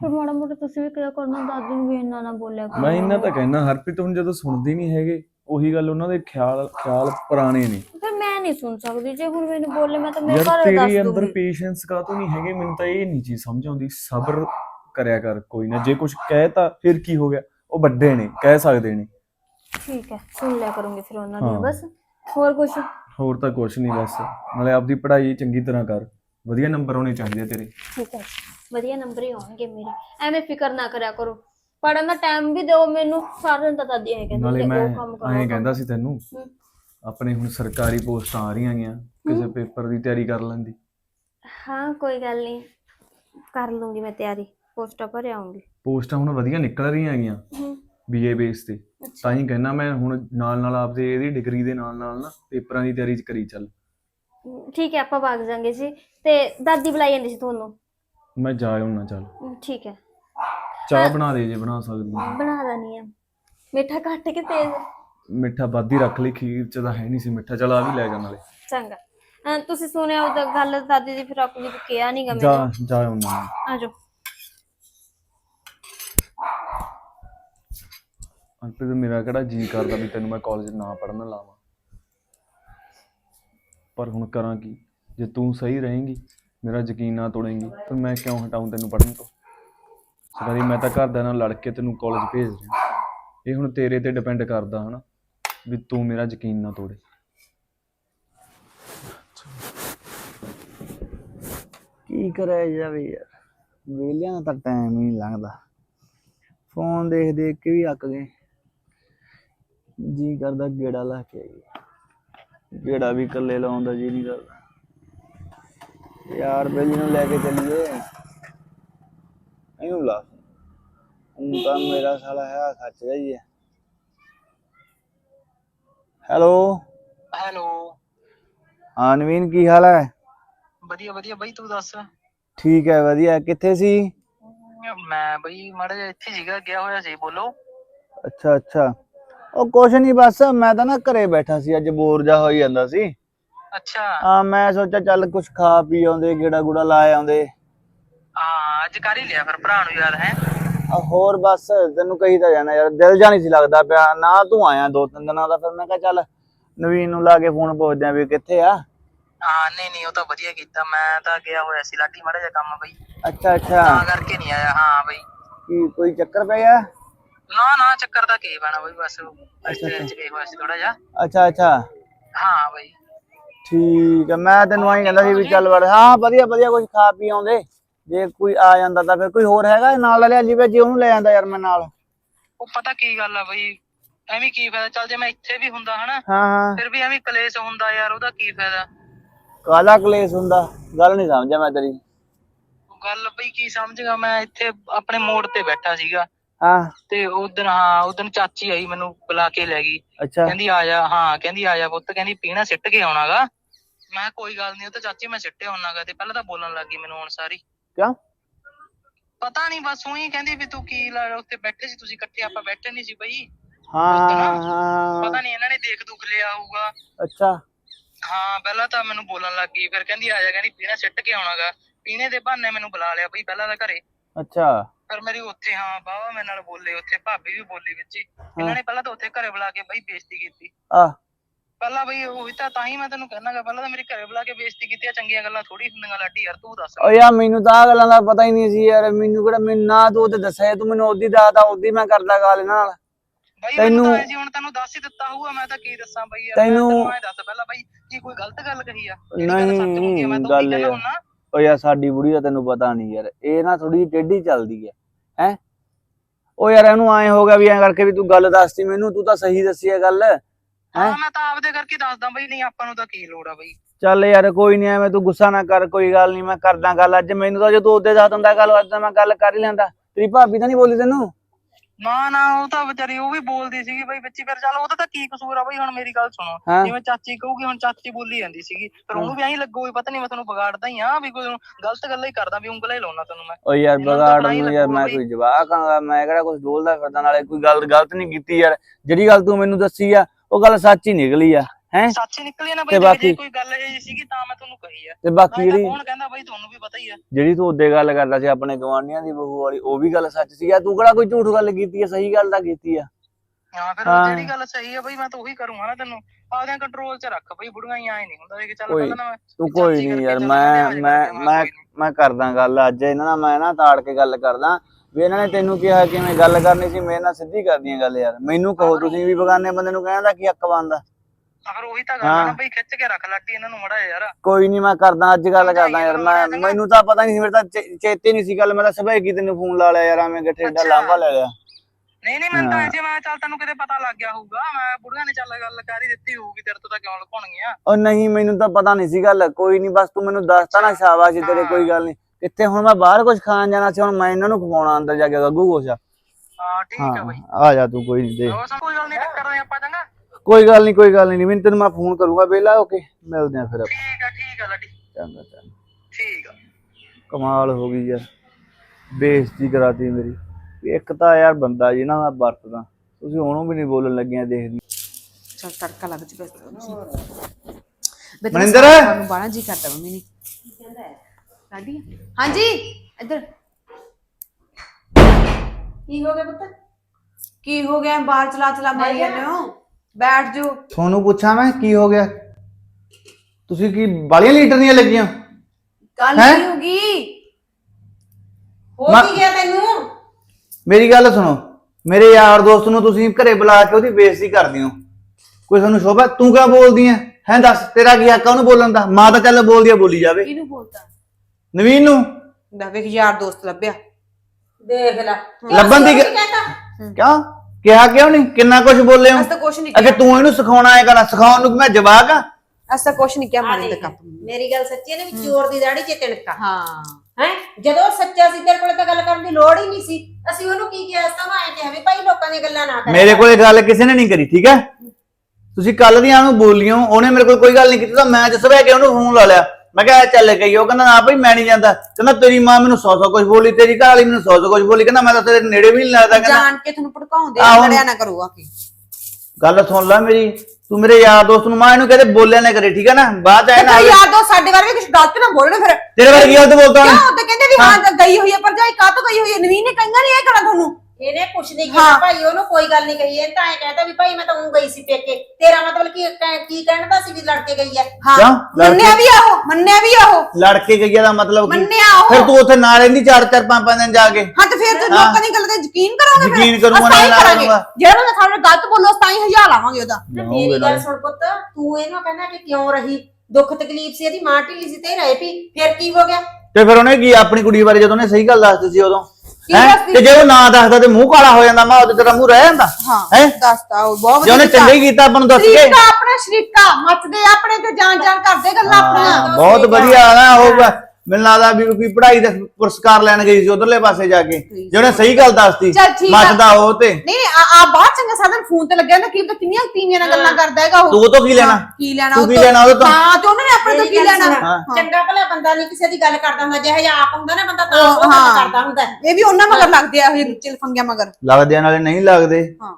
ਪਰ ਮਾੜਾ ਮੋਟਾ ਤੁਸੀਂ ਵੀ ਕਿਹਾ ਕਰਨਾ ਦਾਦੀ ਨੂੰ ਵੀ ਇੰਨਾ ਨਾ ਬੋਲਿਆ ਕਰੋ। ਮੈਂ ਇਹਨਾਂ ਤਾਂ ਕਹਿਣਾ ਹਰਪ੍ਰੀਤ ਹੁਣ ਜਦੋਂ ਸੁਣਦੀ ਨਹੀਂ ਹੈਗੇ ਉਹੀ ਗੱਲ ਉਹਨਾਂ ਦੇ ਖਿਆਲ ਖਿਆਲ ਪੁਰਾਣੇ ਨੇ। ਫਿਰ ਮੈਂ ਨਹੀਂ ਸੁਣ ਸਕਦੀ ਜੇ ਹੁਣ ਮੈਨੂੰ ਬੋਲੇ ਮੈਂ ਤਾਂ ਮੇਰੇ ਯਾਰ ਘਰ ਤੇਰੇ ਦੱਸ ਅੰਦਰ ਦੂੰਗੀ। ਪੇਸ਼ੈਂਸ ਕਾਹਤੋਂ ਨਹੀਂ ਹੈਗੇ? ਮੈਨੂੰ ਤਾਂ ਇਹ ਨਹੀਂ ਚੀਜ਼ ਸਮਝ ਆਉਂਦੀ। ਸਬਰ ਕਰਿਆ ਕਰ ਕੋਈ ਨਾ। ਜੇ ਕੁਝ ਕਹਿ ਤਾਂ ਫਿਰ ਕੀ ਹੋ ਗਿਆ? ਉਹ ਵੱਡੇ ਨੇ ਕਹਿ ਸਕਦੇ ਨੇ। ਠੀਕ ਹੈ ਸੁਣ ਲਿਆ ਕਰੂੰਗੀ ਫਿਰ ਉਹਨਾਂ ਦੀ ਹਾਂ। ਬਸ। ਹੋਰ ਕੁਝ ਹੋਰ ਤਾਂ ਕੁਝ ਨਹੀਂ ਬਸ। ਨਾਲੇ ਆਪਦੀ ਪੜ੍ਹਾਈ ਚੰਗੀ ਤਰ੍ਹਾਂ ਕਰ। ਵਧੀਆ ਨੰਬਰ ਹੋਣੇ ਚਾਹੀਦੇ ਆ ਤੇਰੇ। ਠੀਕ ਹੈ ਵਧੀਆ ਨੰਬਰ ਹੀ ਆਉਣਗੇ ਮੇਰੇ। ਐਵੇਂ ਫਿਕਰ ਨਾ ਕਰਿਆ ਕਰੋ। ਪੜਨ ਦਾ ਟਾਈਮ ਵੀ ਦਿਓ ਮੈਨੂੰ ਸਾਰਿਆਂ ਨੂੰ ਤਾਂ ਦਾਦੀ ਐ ਕਹਿੰਦੀ ਨਾਲੇ ਮੈਂ ਉਹ ਕੰਮ ਕਰੋ ਐਂ ਕਹਿੰਦਾ ਸੀ ਤੈਨੂੰ। ਆਪਣੇ ਹੁਣ ਸਰਕਾਰੀ ਪੋਸਟਾਂ ਆ ਰਹੀਆਂ ਗੀਆਂ ਕਿਸੇ ਪੇਪਰ ਦੀ ਤਿਆਰੀ ਕਰ ਲੈਂਦੀ। ਹਾਂ ਕੋਈ ਗੱਲ ਨਹੀਂ ਕਰ ਲੂੰਗੀ ਮੈਂ ਤਿਆਰੀ। ਪੋਸਟਾਂ ਭਰ ਆਉਂਗੀ। ਪੋਸਟਾਂ ਹੁਣ ਵਧੀਆ ਨਿਕਲ ਰਹੀਆਂ ਹੈਗੀਆਂ ਬੀਏ ਬੇਸ ਤੇ। ਤਾਂ ਹੀ ਕਹਿਣਾ ਮੈਂ ਹੁਣ ਨਾਲ ਨਾਲ ਆਪਦੇ ਇਹਦੀ ਡਿਗਰੀ ਦੇ ਨਾਲ ਨਾਲ ਨਾ ਪੇਪਰਾਂ ਦੀ ਤਿਆਰੀ ਚ ਕਰੀ ਚੱਲ। ਠੀਕ ਹੈ ਆਪਾਂ ਵਗ ਜਾਾਂਗੇ ਜੀ। ਤੇ ਦਾਦੀ ਬੁਲਾਈ ਜਾਂਦੀ ਸੀ ਤੁਹਾਨੂੰ? ਮੈਂ ਜਾ ਆਉਣਾ ਚੱਲ। ਠੀਕ ਹੈ। ਚਾਹ ਬਣਾ ਦੇ ਜੇ ਬਣਾ ਸਕਦੀ ਹੈ। ਬਣਾ ਦਨੀ ਆ ਮਿੱਠਾ ਘੱਟ ਕੇ ਤੇਜ਼? ਮਿੱਠਾ ਵੱਧ ਹੀ ਰੱਖ ਲਈ ਖੀਰ ਚ ਤਾਂ ਹੈ ਨਹੀਂ ਸੀ ਮਿੱਠਾ। ਚਲ ਆ ਵੀ ਲੈ ਜਾ ਨਾਲੇ। ਚੰਗਾ। ਤੁਸੀਂ ਸੁਣਿਆ ਉਹਦਾ ਗੱਲ ਦਾਦੀ ਦੀ ਫਿਰ ਆਪੂ ਜੀ ਕਿਹਾ ਨਹੀਂਗਾ ਜਾ ਮੈਨੂੰ। ਜਾ ਆਉਣਾ। ਆਜੋ ਅਨਪ੍ਰੀਤ ਮੇਰਾ ਕਿਹੜਾ ਜੀ ਕਰਦਾ ਵੀ ਤੈਨੂੰ ਮੈਂ ਕਾਲਜ ਨਾ ਪੜਨ ਲਾਵਾਂ। ਪਰ ਹੁਣ ਕਰਾਂ ਕੀ? ਜੇ ਤੂੰ ਸਹੀ ਰਹੇਂਗੀ, ਮੇਰਾ ਯਕੀਨ ਨਾ ਤੋੜੇਂਗੀ ਫਿਰ ਮੈਂ ਕਿਉਂ ਹਟਾਉਂ ਤੈਨੂੰ ਪੜਨ ਤੋਂ? ਸਵਾਰੀ ਮੈਂ ਤਾਂ ਘਰਦਿਆਂ ਨਾਲ ਲੜ ਕੇ ਤੈਨੂੰ ਕਾਲਜ ਭੇਜ ਰਿਹਾ। ਇਹ ਹੁਣ ਤੇਰੇ ਤੇ ਡਿਪੈਂਡ ਕਰਦਾ, ਹਨਾ? ਵੀ ਤੂੰ ਮੇਰਾ ਯਕੀਨ ਨਾ ਤੋੜੇ। ਕੀ ਕਰਿਆ ਜਾਵੇ ਯਾਰ? ਵਿਹਲਿਆਂ ਦਾ ਤਾਂ ਟਾਈਮ ਹੀ ਨਹੀਂ ਲੰਘਦਾ ਫੋਨ ਦੇਖ ਦੇਖ ਕੇ ਵੀ ਅੱਕ ਗਏ। ਜੀ ਕਰਦਾ ਗੇੜਾ ਲਾ ਕੇ ਆਈਏ ਗੇੜਾ ਵੀ ਇਕੱਲੇ ਲਾਉਣ ਦਾ ਜੀ ਨਹੀਂ ਕਰਦਾ। ਯਾਰ ਬੇਲੀ ਨੂੰ ਲੈ ਕੇ ਚੱਲੀਏ। ਇਹਨੂੰ ਲਾ। ਹੁਣ ਤਾਂ ਮੇਰਾ ਸਾਲਾ ਹੈ ਖੱਚ ਜਾਈ ਹੈ ਹੈਲੋ। ਹੈਲੋ। ਹਾਂ ਨਵੀਨ ਕੀ ਹਾਲ ਹੈ? ਵਧੀਆ ਵਧੀਆ ਬਾਈ ਤੂੰ ਦੱਸ? ਠੀਕ ਹੈ ਵਧੀਆ। ਕਿੱਥੇ ਸੀ? ਮੈਂ ਬਈ ਮਾੜਾ ਜਿਹਾ ਇੱਥੇ ਸੀਗਾ ਗਿਆ ਹੋਇਆ ਸੀ ਬੋਲੋ। ਅੱਛਾ ਅੱਛਾ। ਉਹ ਕੁਛ ਨਹੀਂ ਬਸ ਮੈਂ ਤਾਂ ਨਾ ਘਰੇ ਬੈਠਾ ਸੀ ਅੱਜ ਬੋਰ ਜਾ ਹੋਈ ਜਾਂਦਾ ਸੀ। ਅੱਛਾ। ਆ ਮੈਂ ਸੋਚਿਆ ਚੱਲ ਕੁਛ ਖਾ ਪੀ ਆਉਂਦੇ ਗੇੜਾ ਗੂੜਾ ਲਾ ਆਉਂਦੇ। ਹਾਂ ਅੱਜ ਕਰ ਹੀ ਲਿਆ ਫਿਰ ਭਰਾ ਨੂੰ ਯਾਦ ਹੈ। ਆ ਹੋਰ ਬਸ ਤੈਨੂੰ ਕਹੀ ਤਾਂ ਜਾਣਾ ਯਾਰ ਦਿਲ ਜਾ ਨਹੀਂ ਸੀ ਲੱਗਦਾ ਪਿਆ। ਨਾ ਤੂੰ ਆਇਆ ਦੋ ਤਿੰਨ ਦਿਨਾਂ ਦਾ ਫਿਰ ਮੈਂ ਕਿਹਾ ਚੱਲ ਨਵੀਨ ਨੂੰ ਲਾ ਕੇ ਫੋਨ ਪੁੱਛਦਿਆਂ ਵੀ ਕਿੱਥੇ ਆ। ਹਾਂ ਨਹੀਂ ਨਹੀਂ ਉਹ ਤਾਂ ਵਧੀਆ ਕੀਤਾ ਮੈਂ ਤਾਂ ਗਿਆ ਹੋਇਆ ਸੀ ਲਾਡੀ ਮਾੜਾ ਜਿਹਾ ਕੰਮ ਬਈ। ਅੱਛਾ ਅੱਛਾ। ਤਾਂ ਕਰਕੇ ਨਹੀਂ ਆਇਆ ਹਾਂ ਬਈ। ਕੀ ਕੋਈ ਚੱਕਰ ਪੈ ਗਿਆ ਨਾ ਨਾ ਚੱਕਰ ਦਾ ਕੀ ਬਣਾ ਬਈ ਬਸ ਰਿਸ਼ਤੇਦਾਰ ਚ ਗਏ ਹੋਇਆ ਸੀ ਥੋੜਾ ਜਿਹਾ। ਅੱਛਾ ਅੱਛਾ। ਹਾਂ ਬਈ। ਠੀਕ ਹੈ ਮੈਂ ਤੈਨੂੰ ਆਈ ਕਹਿੰਦਾ ਸੀ ਵੀ ਚੱਲ ਵੜ। ਹਾਂ ਵਧੀਆ ਵਧੀਆ ਕੁਝ ਖਾ ਪੀ ਆਉਂਦੇ। ਜੇ ਕੋਈ ਆ ਜਾਂਦਾ ਤਾਂ ਫਿਰ ਕੋਈ ਹੋਰ ਹੈਗਾ ਨਾਲ ਲਿਆ ਜੀ ਵੇ ਜੇ ਉਹਨੂੰ ਲੈ ਜਾਂਦਾ ਯਾਰ ਮੈਂ ਨਾਲ। ਉਹ ਪਤਾ ਕੀ ਗੱਲ ਆ ਬਈ ਐਵੇਂ ਕੀ ਫਾਇਦਾ? ਚੱਲ ਜੇ ਮੈਂ ਇੱਥੇ ਵੀ ਹੁੰਦਾ ਹਨਾ ਹਾਂ ਹਾਂ। ਫਿਰ ਵੀ ਐਵੇਂ ਕਲੇਸ਼ ਹੁੰਦਾ ਯਾਰ ਉਹਦਾ ਕੀ ਫਾਇਦਾ? ਕਾਲਾ ਕਲੇਸ਼ ਹੁੰਦਾ? ਗੱਲ ਨਹੀਂ ਸਮਝਿਆ ਮੈਂ ਤੇਰੀ। ਉਹ ਗੱਲ ਬਈ ਕੀ ਸਮਝਗਾ? ਮੈਂ ਇੱਥੇ ਆਪਣੇ ਮੋੜ ਤੇ ਬੈਠਾ ਸੀਗਾ। ਹਾਂ। ਤੇ ਉਦੋਂ ਹਾਂ ਉਦੋਂ ਚਾਚੀ ਆਈ ਮੈਨੂੰ ਬੁਲਾ ਕੇ ਲੈ ਗਈ। ਅੱਛਾ। ਕਹਿੰਦੀ ਆ ਜਾ ਹਾਂ ਕਹਿੰਦੀ ਆ ਜਾ ਪੁੱਤ ਕਹਿੰਦੀ ਪੀਣਾ ਸਿੱਟ ਕੇ ਆਉਣਾਗਾ। ਮੈਂ ਕਿਹਾ ਕੋਈ ਗੱਲ ਨਹੀਂ ਉਹ ਤਾਂ ਚਾਚੀ ਮੈਂ ਸਿੱਟੇ ਆਉਣਾਗਾ ਤੇ ਪਹਿਲਾਂ ਤਾਂ ਬੋਲਣ ਲੱਗੀ ਮੈਨੂੰ ਹੁਣ ਸਾਰੀ। ਕਿਉਂ? ਪਤਾ ਨਹੀਂ ਬਸ ਉਹੀ ਕਹਿੰਦੀ ਵੀ ਤੂੰ ਕੀ ਲਾ ਉੱਤੇ ਬੈਠੇ ਸੀ ਤੁਸੀਂ ਇਕੱਠੇ ਆਪਾਂ ਬੈਠੇ ਨਹੀਂ ਸੀ ਬਈ। ਹਾਂ ਪਤਾ ਹਾਂ ਨਹੀਂ ਇਹਨਾਂ ਨੇ ਦੇਖ ਦੁਖ ਲਿਆ ਹੋਊਗਾ। ਅੱਛਾ। ਹਾਂ ਪਹਿਲਾਂ ਤਾਂ ਮੈਨੂੰ ਬੋਲਣ ਲੱਗੀ ਫਿਰ ਕਹਿੰਦੀ ਆ ਜਾ ਕਹਿੰਦੀ ਪੀਣਾ ਸਿੱਟ ਕੇ ਆਉਣਾਗਾ। ਪੀਣੇ ਦੇ ਬਹਾਨੇ ਮੈਨੂੰ ਬੁਲਾ ਲਿਆ ਬਈ ਪਹਿਲਾਂ ਤਾਂ ਘਰੇ। ਅੱਛਾ। ਫਿਰ ਮੇਰੀ ਉੱਥੇ ਹਾਂ ਬਾਵਾ ਮੇਰੇ ਨਾਲ ਬੋਲੇ ਉੱਥੇ ਭਾਬੀ ਵੀ ਬੋਲੀ ਵਿੱਚ ਹੀ। ਇਹਨਾਂ ਨੇ ਪਹਿਲਾਂ ਤਾਂ ਉੱਥੇ ਘਰੇ ਬੁਲਾ ਕੇ ਬਈ ਬੇਇੱਜ਼ਤੀ ਕੀਤੀ। ਆ। ਪਹਿਲਾਂ ਬਈ ਉਹੀ ਤਾਂ ਤਾਂ ਹੀ ਮੈਂ ਤੈਨੂੰ ਕਹਿਣਾਗਾ ਪਹਿਲਾਂ ਤਾਂ ਮੇਰੇ ਘਰੇ ਬੁਲਾ ਕੇ ਬੇਇੱਜ਼ਤੀ ਕੀਤੀ ਆ ਚੰਗੀਆਂ ਗੱਲਾਂ ਥੋੜੀ ਹੁੰਦੀਆਂ ਲਾਡੀ ਯਾਰ ਤੂੰ ਦੱਸ। ਓ ਯਾਰ ਮੈਨੂੰ ਤਾਂ ਆ ਗੱਲਾਂ ਦਾ ਪਤਾ ਹੀ ਨਹੀਂ ਸੀ ਯਾਰ ਮੈਨੂੰ ਕਿਹੜਾ ਮੈਨੂੰ ਨਾ ਤੂੰ ਤੇ ਦੱਸਿਆ ਤੂੰ ਮੈਨੂੰ ਉਹਦੀ ਦੱਸਦਾ ਉਹਦੀ ਮੈਂ ਕਰਦਾ ਗੱਲ ਇਹਨਾਂ ਨਾਲ। ਬਈ ਮੈਨੂੰ ਤਾਂ ਤੈਨੂੰ- ਜੀ ਹੁਣ ਤੈਨੂੰ ਦੱਸ ਹੀ ਦਿੱਤਾ ਹੋਊਗਾ ਮੈਂ ਤਾਂ ਕੀ ਦੱਸਾਂ ਬਈ ਯਾਰ ਮੈਂ ਤੈਨੂੰ- ਤੈਨੂੰ ਐਂ ਦੱਸ ਪਹਿਲਾਂ ਬਈ ਕੀ ਕੋਈ ਗਲਤ ਗੱਲ ਕਹੀ ਆ? ਜਿਹੜੀ ਗੱਲ ਸੱਚ ਹੁੰਦੀ ਆ ਮੈਂ ਤਾਂ ਉਹੀ ਗੱਲ ਕਹਿਣਾ। ਹੁੰਨਾ। ਓ ਯਾਰ ਸਾਡੀ ਬੁੜੀ ਦਾ ਤੈਨੂੰ ਪਤਾ ਨਹੀਂ ਯਾਰ ਇਹ ਨਾ ਥੋੜੀ ਟੇਢੀ ਚੱਲਦੀ ਹੈ ਹੈ? ਓ ਯਾਰ ਇਹਨੂੰ ਐ ਹੋ ਗਿਆ ਵੀ ਐਂ ਕਰਕੇ ਵੀ ਤੂੰ ਗੱਲ ਦੱਸਤੀ ਮੈਨੂੰ ਤੂੰ ਤਾਂ ਸਹੀ ਦੱਸੀ ਹੈ ਗੱਲ ਹੈਂ? ਹਾਂ? ਮੈਂ ਤਾਂ ਆਪਦੇ ਕਰਕੇ ਦੱਸਦਾ ਬਈ ਨਹੀਂ ਆਪਾਂ ਨੂੰ ਤਾਂ ਕੀ ਲੋੜ ਆ ਬਈ। ਚੱਲ ਯਾਰ ਕੋਈ ਨਹੀਂ ਐਵੇਂ ਤੂੰ ਗੁੱਸਾ ਨਾ ਕਰ ਕੋਈ ਗੱਲ ਨਹੀਂ ਮੈਂ ਕਰਦਾ ਗੱਲ ਅੱਜ ਮੈਨੂੰ ਤਾਂ ਜੇ ਤੂੰ ਉਹਦੇ ਦੱਸ ਦਿੰਦਾ ਗੱਲ ਅੱਜ ਤਾਂ ਮੈਂ ਗੱਲ ਕਰ ਹੀ ਲੈਂਦਾ। ਤੇਰੀ ਭਾਬੀ ਤਾਂ ਨਹੀਂ ਬੋਲੀ ਤੈਨੂੰ? ਨਾ ਨਾ ਉਹ ਤਾਂ ਵਿਚਾਰੀ ਉਹ ਵੀ ਬੋਲਦੀ ਸੀਗੀ ਬਈ ਬੱਚੀ ਫਿਰ ਚੱਲ ਉਹਦਾ ਤਾਂ ਕੀ ਕਸੂਰ ਆ ਬਈ ਹੁਣ ਮੇਰੀ ਗੱਲ ਸੁਣੋ। ਹਾਂ। ਜਿਵੇਂ ਚਾਚੀ ਕਹੂਗੀ ਹੁਣ ਚਾਚੀ ਬੋਲੀ ਜਾਂਦੀ ਸੀਗੀ। ਫਿਰ ਉਹਨੂੰ ਵੀ ਐਂ ਲੱਗੂ ਵੀ ਪਤਾ ਨਹੀਂ ਮੈਂ ਤੁਹਾਨੂੰ ਵਿਗਾੜਦਾ ਹੀ ਆ ਵੀ ਕੋਈ ਗਲਤ ਗੱਲਾਂ ਹੀ ਕਰਦਾ ਵੀ ਉਂਗਲਾਂ ਹੀ ਲਾਉਣਾ ਤੈਨੂੰ ਮੈਂ। ਓ ਯਾਰ ਇਹਨਾਂ ਨੂੰ ਤਾਂ ਬਗਾੜ ਬੜਾ ਹੀ ਨੂੰ ਯਾਰ ਮੈਂ ਬਈ। ਕੋਈ ਜਵਾਕ ਆਂਗਾ ਮੈਂ ਕਿਹੜਾ ਕੁਝ ਡੋਲਦਾ ਫਿਰਦਾ ਨਾਲੇ ਕੋਈ ਗੱਲ ਗਲਤ ਨਹੀਂ ਕੀਤੀ ਯਾਰ। ਜਿਹੜੀ ਗੱਲ ਤੂੰ ਮੈਨੂੰ ਦੱਸੀ ਆ ਉਹ ਗੱਲ ਸੱਚ ਹੀ ਨਿਕਲੀ ਆ। ਹੈ? ਸੱਚ ਹੀ ਨਿਕਲੀ ਨਾ ਤੇ ਬਈ ਜੇ ਬਾਕੀ- ਕੋਈ ਗੱਲ ਇਹ ਜਿਹੀ ਸੀਗੀ ਤਾਂ ਮੈਂ ਤੁਹਾਨੂੰ ਕਹੀ ਆ। ਤੇ ਬਾਕੀ ਨਹੀਂ ਤਾਂ ਜਿਹੜੀ ਕੌਣ ਕਹਿੰਦਾ ਬਈ ਤੁਹਾਨੂੰ ਵੀ ਪਤਾ ਹੀ ਆ। ਜਿਹੜੀ ਤੂੰ ਉਹਦੇ ਗੱਲ ਕਰਦਾ ਸੀ ਆਪਣੇ ਗਵਾਂਢੀਆਂ ਦੀ ਬਹੂ ਵਾਲੀ ਉਹ ਵੀ ਗੱਲ ਸੱਚ ਸੀ ਆ ਤੂੰ ਕਿਹੜਾ ਕੋਈ ਝੂਠ ਗੱਲ ਕੀਤੀ ਆ ਸਹੀ ਗੱਲ ਤਾਂ ਕੀਤੀ ਆ। ਹਾਂ ਫਿਰ ਹਾਂ। ਉਹ ਜਿਹੜੀ ਗੱਲ ਸਹੀ ਆ ਬਈ ਮੈਂ ਤਾਂ ਉਹੀ ਕਰੂੰਗਾ ਨਾ ਤੈਨੂੰ। ਆਪਦੇ ਕੰਟਰੋਲ 'ਚ ਰੱਖ ਬਈ ਬੁੜੀਆਂ ਹੀ ਆਏ ਨਹੀਂ ਹੁੰਦਾ ਵੀ ਕਿ ਚੱਲ ਕੋਈ- ਪਹਿਲਾਂ ਨਾ ਮੈਂ ਤੂੰ ਚਾਚੀ ਕੋਈ ਕਰਕੇ ਨਹੀਂ ਯਾਰ ਚੱਲ ਮੈਂ ਲਿਹਾਜ਼ ਮੈਂ ਕਰਕੇ ਮੈਂ ਕੋਈ ਨੀ। ਮੈਂ ਕਰਦਾ ਗੱਲ ਅੱਜ। ਇਹਨਾਂ ਨਾਲ ਮੈਂ ਨਾ ਤਾੜ ਕੇ ਗੱਲ ਕਰਦਾ। ਵੀ ਇਹਨਾਂ ਨੇ ਤੈਨੂੰ ਕਿਹਾ ਕਿਵੇਂ ਗੱਲ ਕਰਨੀ ਸੀ ਮੇਰੇ ਨਾਲ ਸਿੱਧੀ ਕਰਦੀਆਂ ਗੱਲ ਯਾਰ। ਮੈਨੂੰ ਕਹੋ ਤੁਸੀਂ ਵੀ ਬਗਾਨੇ ਬੰਦੇ ਨੂੰ ਕਹਿੰਦਾ ਕੀ ਹੱਕ ਬਣਦਾ। ਤਾਂ ਫਿਰ ਉਹੀ ਤਾਂ ਗੱਲ ਆ ਨਾ। ਬਈ ਖਿੱਚ ਕੇ ਰੱਖ ਲੱਗੀ ਇਹਨਾਂ ਨੂੰ ਮੜਾ ਯਾਰ। ਕੋਈ ਨਹੀਂ ਮੈਂ ਕਰਦਾ ਅੱਜ ਗੱਲ ਕਰਦਾ ਯਾਰ ਮੈਂ ਮੈਨੂੰ ਤਾਂ ਪਤਾ ਨਹੀਂ ਸੀ ਮੇਰੇ ਤਾਂ ਚੇ- ਚੇਤੇ ਨਹੀਂ ਸੀ ਗੱਲ ਮੈਂ ਤਾਂ ਸਵੇਰ ਕੀ ਤੈਨੂੰ ਫੋਨ ਲਾ ਲਿਆ ਯਾਰ ਐਵੇਂ ਗੱਠੇ ਅੱਛਾ। ਲਾਂਭਾ ਲੈ ਲਿਆ। ਨਹੀਂ ਨਹੀਂ ਮੈਨੂੰ ਤਾਂ। ਐਸੀ ਮੈਂ ਚੱਲ ਤੈਨੂੰ ਕਿਤੇ ਪਤਾ ਲੱਗ ਗਿਆ ਹੋਊਗਾ ਮੈਂ ਬੁੜੀਆਂ ਨੇ ਚੱਲ ਗੱਲ ਕਰ ਹੀ ਦਿੱਤੀ ਹੋਊਗੀ ਤੇਰੇ ਤੋਂ ਤਾਂ ਕਿਉਂ ਲੁਕਾਉਣਗੀਆਂ ਉਹ ਨਹੀਂ ਮੈਨੂੰ ਤਾਂ ਪਤਾ ਨਹੀਂ ਸੀ ਗੱਲ ਕੋਈ ਨਹੀਂ ਬਸ ਤੂੰ ਮੈਨੂੰ ਦੱਸਤਾ ਨਾ ਸ਼ਾਬਾਸ਼ ਤੇਰੇ ਕੋਈ ਗੱਲ ਨਹੀਂ ਕਿੱਥੇ ਹੁਣ ਮੈਂ ਬਾਹਰ ਕੁਝ ਖਾਣ ਜਾਣਾ ਸੀ ਹੁਣ ਮੈਂ ਇਹਨਾਂ ਨੂੰ ਖਵਾਉਣਾ ਅੰਦਰ ਜਾ ਕੇ ਗੱਗੂ ਕੁਛ ਹਾਂ ਠੀਕ ਹੈ ਹਾਂ ਬਾਈ। ਆ ਜਾ ਤੂੰ ਕੋਈ ਨਹੀਂ ਹੋਰ ਸਭ ਕੋਈ ਗੱਲ ਨਹੀਂ ਕਰਦੇ ਆਪਾਂ ਚੰਗਾ। ਕੋਈ ਗੱਲ ਨਹੀਂ ਕੋਈ ਗੱਲ ਨਹੀਂ ਨਵੀਨ ਤੈਨੂੰ ਮੈਂ ਫੋਨ ਕਰੂੰਗਾ ਵਿਹਲਾ ਹੋ ਕੇ ਮਿਲਦੇ ਆ ਫਿਰ ਆਪਾਂ। ਠੀਕ ਆ ਠੀਕ ਆ ਲੱਡੀ। ਚੰਗਾ ਚੰਗਾ। ਠੀਕ ਆ। ਕਮਾਲ ਹੋ ਗਈ ਯਾਰ ਬੇਇੱਜ਼ਤੀ ਕਰਾਤੀ ਮੇਰੀ। ਇੱਕ ਤਾਂ ਯਾਰ ਬੰਦਾ ਜਿਹਨਾਂ ਦਾ ਵਰਤਦਾ ਤੁਸੀਂ ਉਹਨੂੰ ਵੀ ਨਹੀਂ ਬੋਲਣ ਲੱਗਿਆ ਦੇਖਦੀ। ਚਲ ਤੜਕਾ ਲੱਗ ਜੂ ਬਸ ਮਨਿੰਦਰ! ਬਾਣਾ ਜੀ ਕਰਦਾ ਮੰਮੀ ਨੇ। ਕੀ ਕਹਿੰਦਾ ਹੈ ਲਾਡੀ? ਹਾਂਜੀ ਇੱਧਰ। ਕੀ ਹੋ ਗਿਆ ਪੁੱਤ? ਕੀ ਹੋ ਗਿਆ? ਬਾਹਰ ਚਲਾ ਚਲਾ ਮਾਰੀ ਜਾਂਦੇ ਹੋ? ਬੈਠ ਜਾਓ। ਤੁਹਾਨੂੰ ਪੁੱਛਾਂ ਮੈਂ ਕੀ ਹੋ ਗਿਆ? ਤੁਸੀਂ ਕੀ ਬਾਲੀਆਂ ਲੀਟਰ ਦੀਆਂ ਲੱਗੀਆਂ? ਕੱਲ ਹੈਂ? ਕੀ ਹੋਗੀ ਹੋ ਮੈਂ- ਕੀ ਗਿਆ ਤੈਨੂੰ? ਮੇਰੀ ਗੱਲ ਸੁਣੋ। ਮੇਰੇ ਯਾਰ ਦੋਸਤ ਨੂੰ ਤੁਸੀਂ ਘਰੇ ਬੁਲਾ ਕੇ ਉਹਦੀ ਬੇਇੱਜ਼ਤੀ ਕਰਦੇ ਹੋ ਕੋਈ ਤੁਹਾਨੂੰ ਸ਼ੋਭਾ ਤੂੰ ਕਿਉਂ ਬੋਲਦੀ ਐ? ਹੈਂ ਦੱਸ ਤੇਰਾ ਕੀ ਹੱਕ ਆ ਉਹਨੂੰ ਬੋਲਣ ਦਾ? ਮਾਂ ਤਾਂ ਚੱਲ ਬੋਲਦੀ ਆ ਬੋਲੀ ਜਾਵੇ। ਕਿਹਨੂੰ ਬੋਲਦਾ? ਨਵੀਨ ਨੂੰ? ਦਾ ਵੇਖ ਯਾਰ ਦੋਸਤ ਲੱਭਿਆ। ਦੇਖ ਲੈ। ਲੱਭਣ ਦੀ ਕੀ ਕਹਤਾ? ਕਿਉਂ? ਕਿਹਾ ਕਿਉਂ ਨਹੀਂ ਕਿੰਨਾ ਕੁਝ ਬੋਲੇ ਹੋ? ਅਸ ਤਾਂ ਕੁਛ ਨਹੀਂ ਅੱਗੇ ਕਿਹਾ। ਤੂੰ ਇਹਨੂੰ ਸਿਖਾਉਣਾ ਆਏਗਾ ਨਾ ਸਿਖਾਉਣ ਨੂੰ ਕਿ ਮੈਂ ਜਵਾਕ ਆ ਅਸ ਤਾਂ ਕੁਛ ਨਹੀਂ ਕਿਹਾ ਮਾਰੀ ਦਾ ਕੱਪ। ਮੇਰੀ ਗੱਲ ਸੱਚੀ ਹੈ ਨਾ ਵੀ ਚੋਰ ਦੀ ਦਾੜੀ 'ਚ ਤਿਣਕਾ। ਹਾਂ। ਹੈ? ਜਦੋਂ ਉਹ ਸੱਚਾ ਸੀ ਤੇਰੇ ਕੋਲ ਤਾਂ ਗੱਲ ਕਰਨ ਦੀ ਲੋੜ ਹੀ ਨਹੀਂ ਸੀ। ਅਸੀਂ ਉਹਨੂੰ ਕੀ ਕਿਹਾ? ਸਤਾ ਮੈਂ ਕਿਹਾ ਵੀ ਭਾਈ ਲੋਕਾਂ ਦੀਆਂ ਗੱਲਾਂ ਨਾ ਕਰ ਮੇਰੇ ਕੋਲੇ ਗੱਲ ਕਿਸੇ ਨੇ ਨਹੀਂ ਕਰੀ ਠੀਕ ਹੈ? ਤੁਸੀਂ ਕੱਲ ਦੀਆਂ ਨੂੰ ਬੋਲੀਆਂ ਉਹਨੇ ਮੇਰੇ ਕੋਲ ਕੋਈ ਗੱਲ ਨਹੀਂ ਕੀਤੀ ਤਾਂ ਮੈਂ ਜਿਸ ਵੇ ਕੇ ਉਹਨੂੰ ਫੋਨ ਲਾ ਲਿਆ। ਮੈਂ ਕਿਹਾ ਚੱਲ ਗਈ ਉਹ ਕਹਿੰਦਾ ਨਾ ਭਾਈ ਮੈਂ ਨਹੀਂ ਜਾਂਦਾ। ਕਹਿੰਦਾ ਤੇਰੀ ਮਾਂ ਮੈਨੂੰ ਸੌ ਸੌ ਕੁਝ ਬੋਲੀ ਤੇਰੀ ਘਰ ਵਾਲੀ ਮੈਨੂੰ ਸੌ ਸੌ ਕੁਝ ਬੋਲੀ ਕਹਿੰਦਾ ਮੈਂ ਤਾਂ ਤੇਰੇ ਨੇੜੇ ਵੀ ਨਹੀਂ ਲੱਗਦਾ ਕਹਿੰਦਾ। ਜਾਣ ਕੇ ਤੁਹਾਨੂੰ ਭੜਕਾਉਂਦੇ ਆਹੋ। ਲੜਿਆ ਨਾ ਕਰੋ ਆ ਕੇ। ਗੱਲ ਸੁਣ ਲੈ ਮੇਰੀ ਤੂੰ ਮੇਰੇ ਯਾਰ ਦੋਸਤ ਨੂੰ ਮਾਂ ਇਹਨੂੰ ਕਹਿੰਦੇ ਬੋਲਿਆ ਨਾ ਕਰੇ ਠੀਕ ਹੈ ਨਾ? ਬਾਅਦ ਆਏ ਤੇ ਨਾ ਫਿਰ ਯਾਰ ਦੋ ਸਾਡੇ ਬਾਰੇ ਵੀ ਕੁਝ ਗਲਤ ਨਾ ਬੋਲਣ ਫਿਰ। ਤੇਰੇ ਬਾਰੇ ਕੀ ਗਲਤ ਬੋਲਦਾ। ਕਿਉਂ? ਉਹ ਤਾਂ ਕਹਿੰਦੇ ਵੀ ਹਾਂ ਗਈ ਹੋਈ ਹੈ ਪਰ ਜਾਈ ਕਾਹ ਤੋਂ ਗਈ ਹੋਈ ਹੈ ਨਵੀਨ ਨੇ ਕਹਿੰਦਾ ਨਹੀਂ ਇਹ ਕਰਾਂ ਤੁਹਾਨੂੰ। ਇਹਨੇ ਕੁਛ ਨਹੀਂ ਕਿਹਾ ਭਾਈ ਉਹਨੂੰ ਕੋਈ ਗੱਲ ਨਹੀਂ ਕਹੀ ਇਹ ਤਾਂ ਐ ਕਹਿੰਦਾ ਵੀ ਭਾਈ ਮੈਂ ਤਾਂ ਉਂ ਗਈ ਸੀ ਪੇਕੇ। ਤੇਰਾ ਮਤਲਬ ਕੀ ਕਹਿ- ਕੀ ਕਹਿਣ ਦਾ ਸੀ ਵੀ ਲੜ ਕੇ ਗਈ ਹੈ ਹਾਂ ਮੰਨਿਆ ਵੀ ਆਹੋ ਮੰਨਿਆ ਵੀ ਆਹੋ ਲੜ ਕੇ ਗਈ ਦਾ ਮਤਲਬ ਕੀ? ਮੰਨਿਆ ਉਹ। ਫਿਰ ਤੂੰ ਉੱਥੇ ਨਾ ਰਹਿੰਦੀ ਚਾਰ ਚਾਰ ਪੰਜ ਪੰਜ ਦਿਨ ਜਾ ਕੇ? ਹਾਂ ਤੇ ਫਿਰ ਤੇ ਲੋਕਾਂ ਦੀ ਗੱਲ ਤੇ ਯਕੀਨ ਕਰੋਗੇ ਫਿਰ? ਯਕੀਨ ਕਰੂੰਗਾ, ਅਸੀਂ ਨਾਲ ਕਰਾਂਗੇ। ਕਰੂੰਗਾ। ਜਿਹੜਾ ਬੰਦਾ ਸਾਡੇ ਨਾਲ ਗਲਤ ਬੋਲੋ ਤਾਂ ਹੀ ਹਜ਼ਾਰ ਲਾਵਾਂਗੇ ਉਹਦਾ। ਮੇਰੀ ਗੱਲ ਸੁਣ ਪੁੱਤ ਤੂੰ ਇਹਨੂੰ ਕਹਿੰਦਾ ਕਿ ਕਿਉਂ ਰਹੀ? ਦੁੱਖ ਤਕਲੀਫ ਸੀ ਇਹਦੀ ਮਾਂ ਢਿੱਲੀ ਸੀ ਤੇ ਰਹੇ ਵੀ ਫਿਰ ਕੀ ਹੋ ਗਿਆ? ਤੇ ਫਿਰ ਉਹਨੇ ਕੀ ਆਪਣੀ ਕੁੜੀ ਬਾਰੇ ਜਦੋਂ ਉਹਨੇ ਸਹੀ ਗੱਲ ਦੱਸਦੀ ਸੀ ਉਦੋਂ? ਹੈਂ? ਦੱਸਦੀ? ਤੇ ਜੇ ਉਹ ਨਾ ਦੱਸਦਾ ਤੇ ਮੂੰਹ ਕਾਲਾ ਹੋ ਜਾਂਦਾ ਮਾਂ ਉਹਦੇ ਤੇਰਾ ਮੂੰਹ ਰਹਿ ਜਾਂਦਾ। ਹਾਂ ਹੈ? ਦੱਸਦਾ ਉਹ ਬਹੁਤ ਜੇ ਉਹਨੇ ਚੰਗਾ ਹੀ ਕੀਤਾ। ਆਪਾਂ ਨੂੰ ਦੱਸ ਕੇ। ਸ਼ਰੀਕਾ ਆਪਣੇ ਸ਼ਰੀਕਾ। ਮੱਚਦੇ ਆਪਣੇ ਤੇ ਜਾਣ ਜਾਣ ਕਰਦੇ ਗੱਲਾਂ ਆਪਣੀਆਂ। ਬਹੁਤ ਵਧੀਆ ਨਾ ਉਹ ਮੈਨੂੰ ਲੱਗਦਾ ਵੀ ਕੋਈ ਪੜ੍ਹਾਈ ਦਾ ਪੁਰਸਕਾਰ ਲੈਣ ਗਈ ਸੀ ਉਧਰਲੇ ਪਾਸੇ ਜਾ ਕੇ ਜੇ ਉਹਨੇ ਸਹੀ ਗੱਲ ਦੱਸਤੀ ਚੱਲ ਠੀਕ ਆ। ਮੱਚਦਾ ਉਹ ਤੇ ਨਹੀਂ ਨਹੀਂ ਆ ਆ ਬਾਹਰ ਚੰਗਾ ਸਾਧਨ ਫੋਨ ਤੇ ਲੱਗਿਆ ਨਾ ਕੀ ਤਾਂ ਕਿੰਨੀਆਂ ਤੀਵੀਆਂ ਨਾਲ ਗੱਲਾਂ ਕਰਦਾ ਹੈਗਾ ਉਹ ਤੂੰ ਉਹ ਤੋਂ ਕੀ ਲੈਣਾ ਕੀ ਲੈਣਾ ਤੂੰ ਉਹ ਕੀ ਤੋਂ? ਲੈਣਾ ਉਹਦੇ ਤੋਂ? ਹਾਂ ਤੇ ਉਹਨਾਂ ਨੇ ਆਪਣੇ ਤੋਂ ਕੀ ਲੈਣਾ। ਹਾਂ। ਚੰਗਾ ਭਲਾ ਬੰਦਾ ਨਹੀਂ ਕਿਸੇ ਦੀ ਗੱਲ ਕਰਦਾ ਹੁੰਦਾ ਜਿਹੋ ਜਿਹਾ ਆਪ ਹੁੰਦਾ ਨਾ ਬੰਦਾ ਤਾਂ ਉਹ, ਹਾਂ। ਕਰਦਾ ਹੁੰਦਾ। ਇਹ ਵੀ ਉਹਨਾਂ ਮਗਰ ਲੱਗਦੇ ਆ ਇਹ ਚਿਲ ਫੰਗਿਆ ਮਗਰ ਲੱਗਦੇ ਨਾਲੇ ਨਹੀਂ ਲੱਗਦੇ ਹਾਂ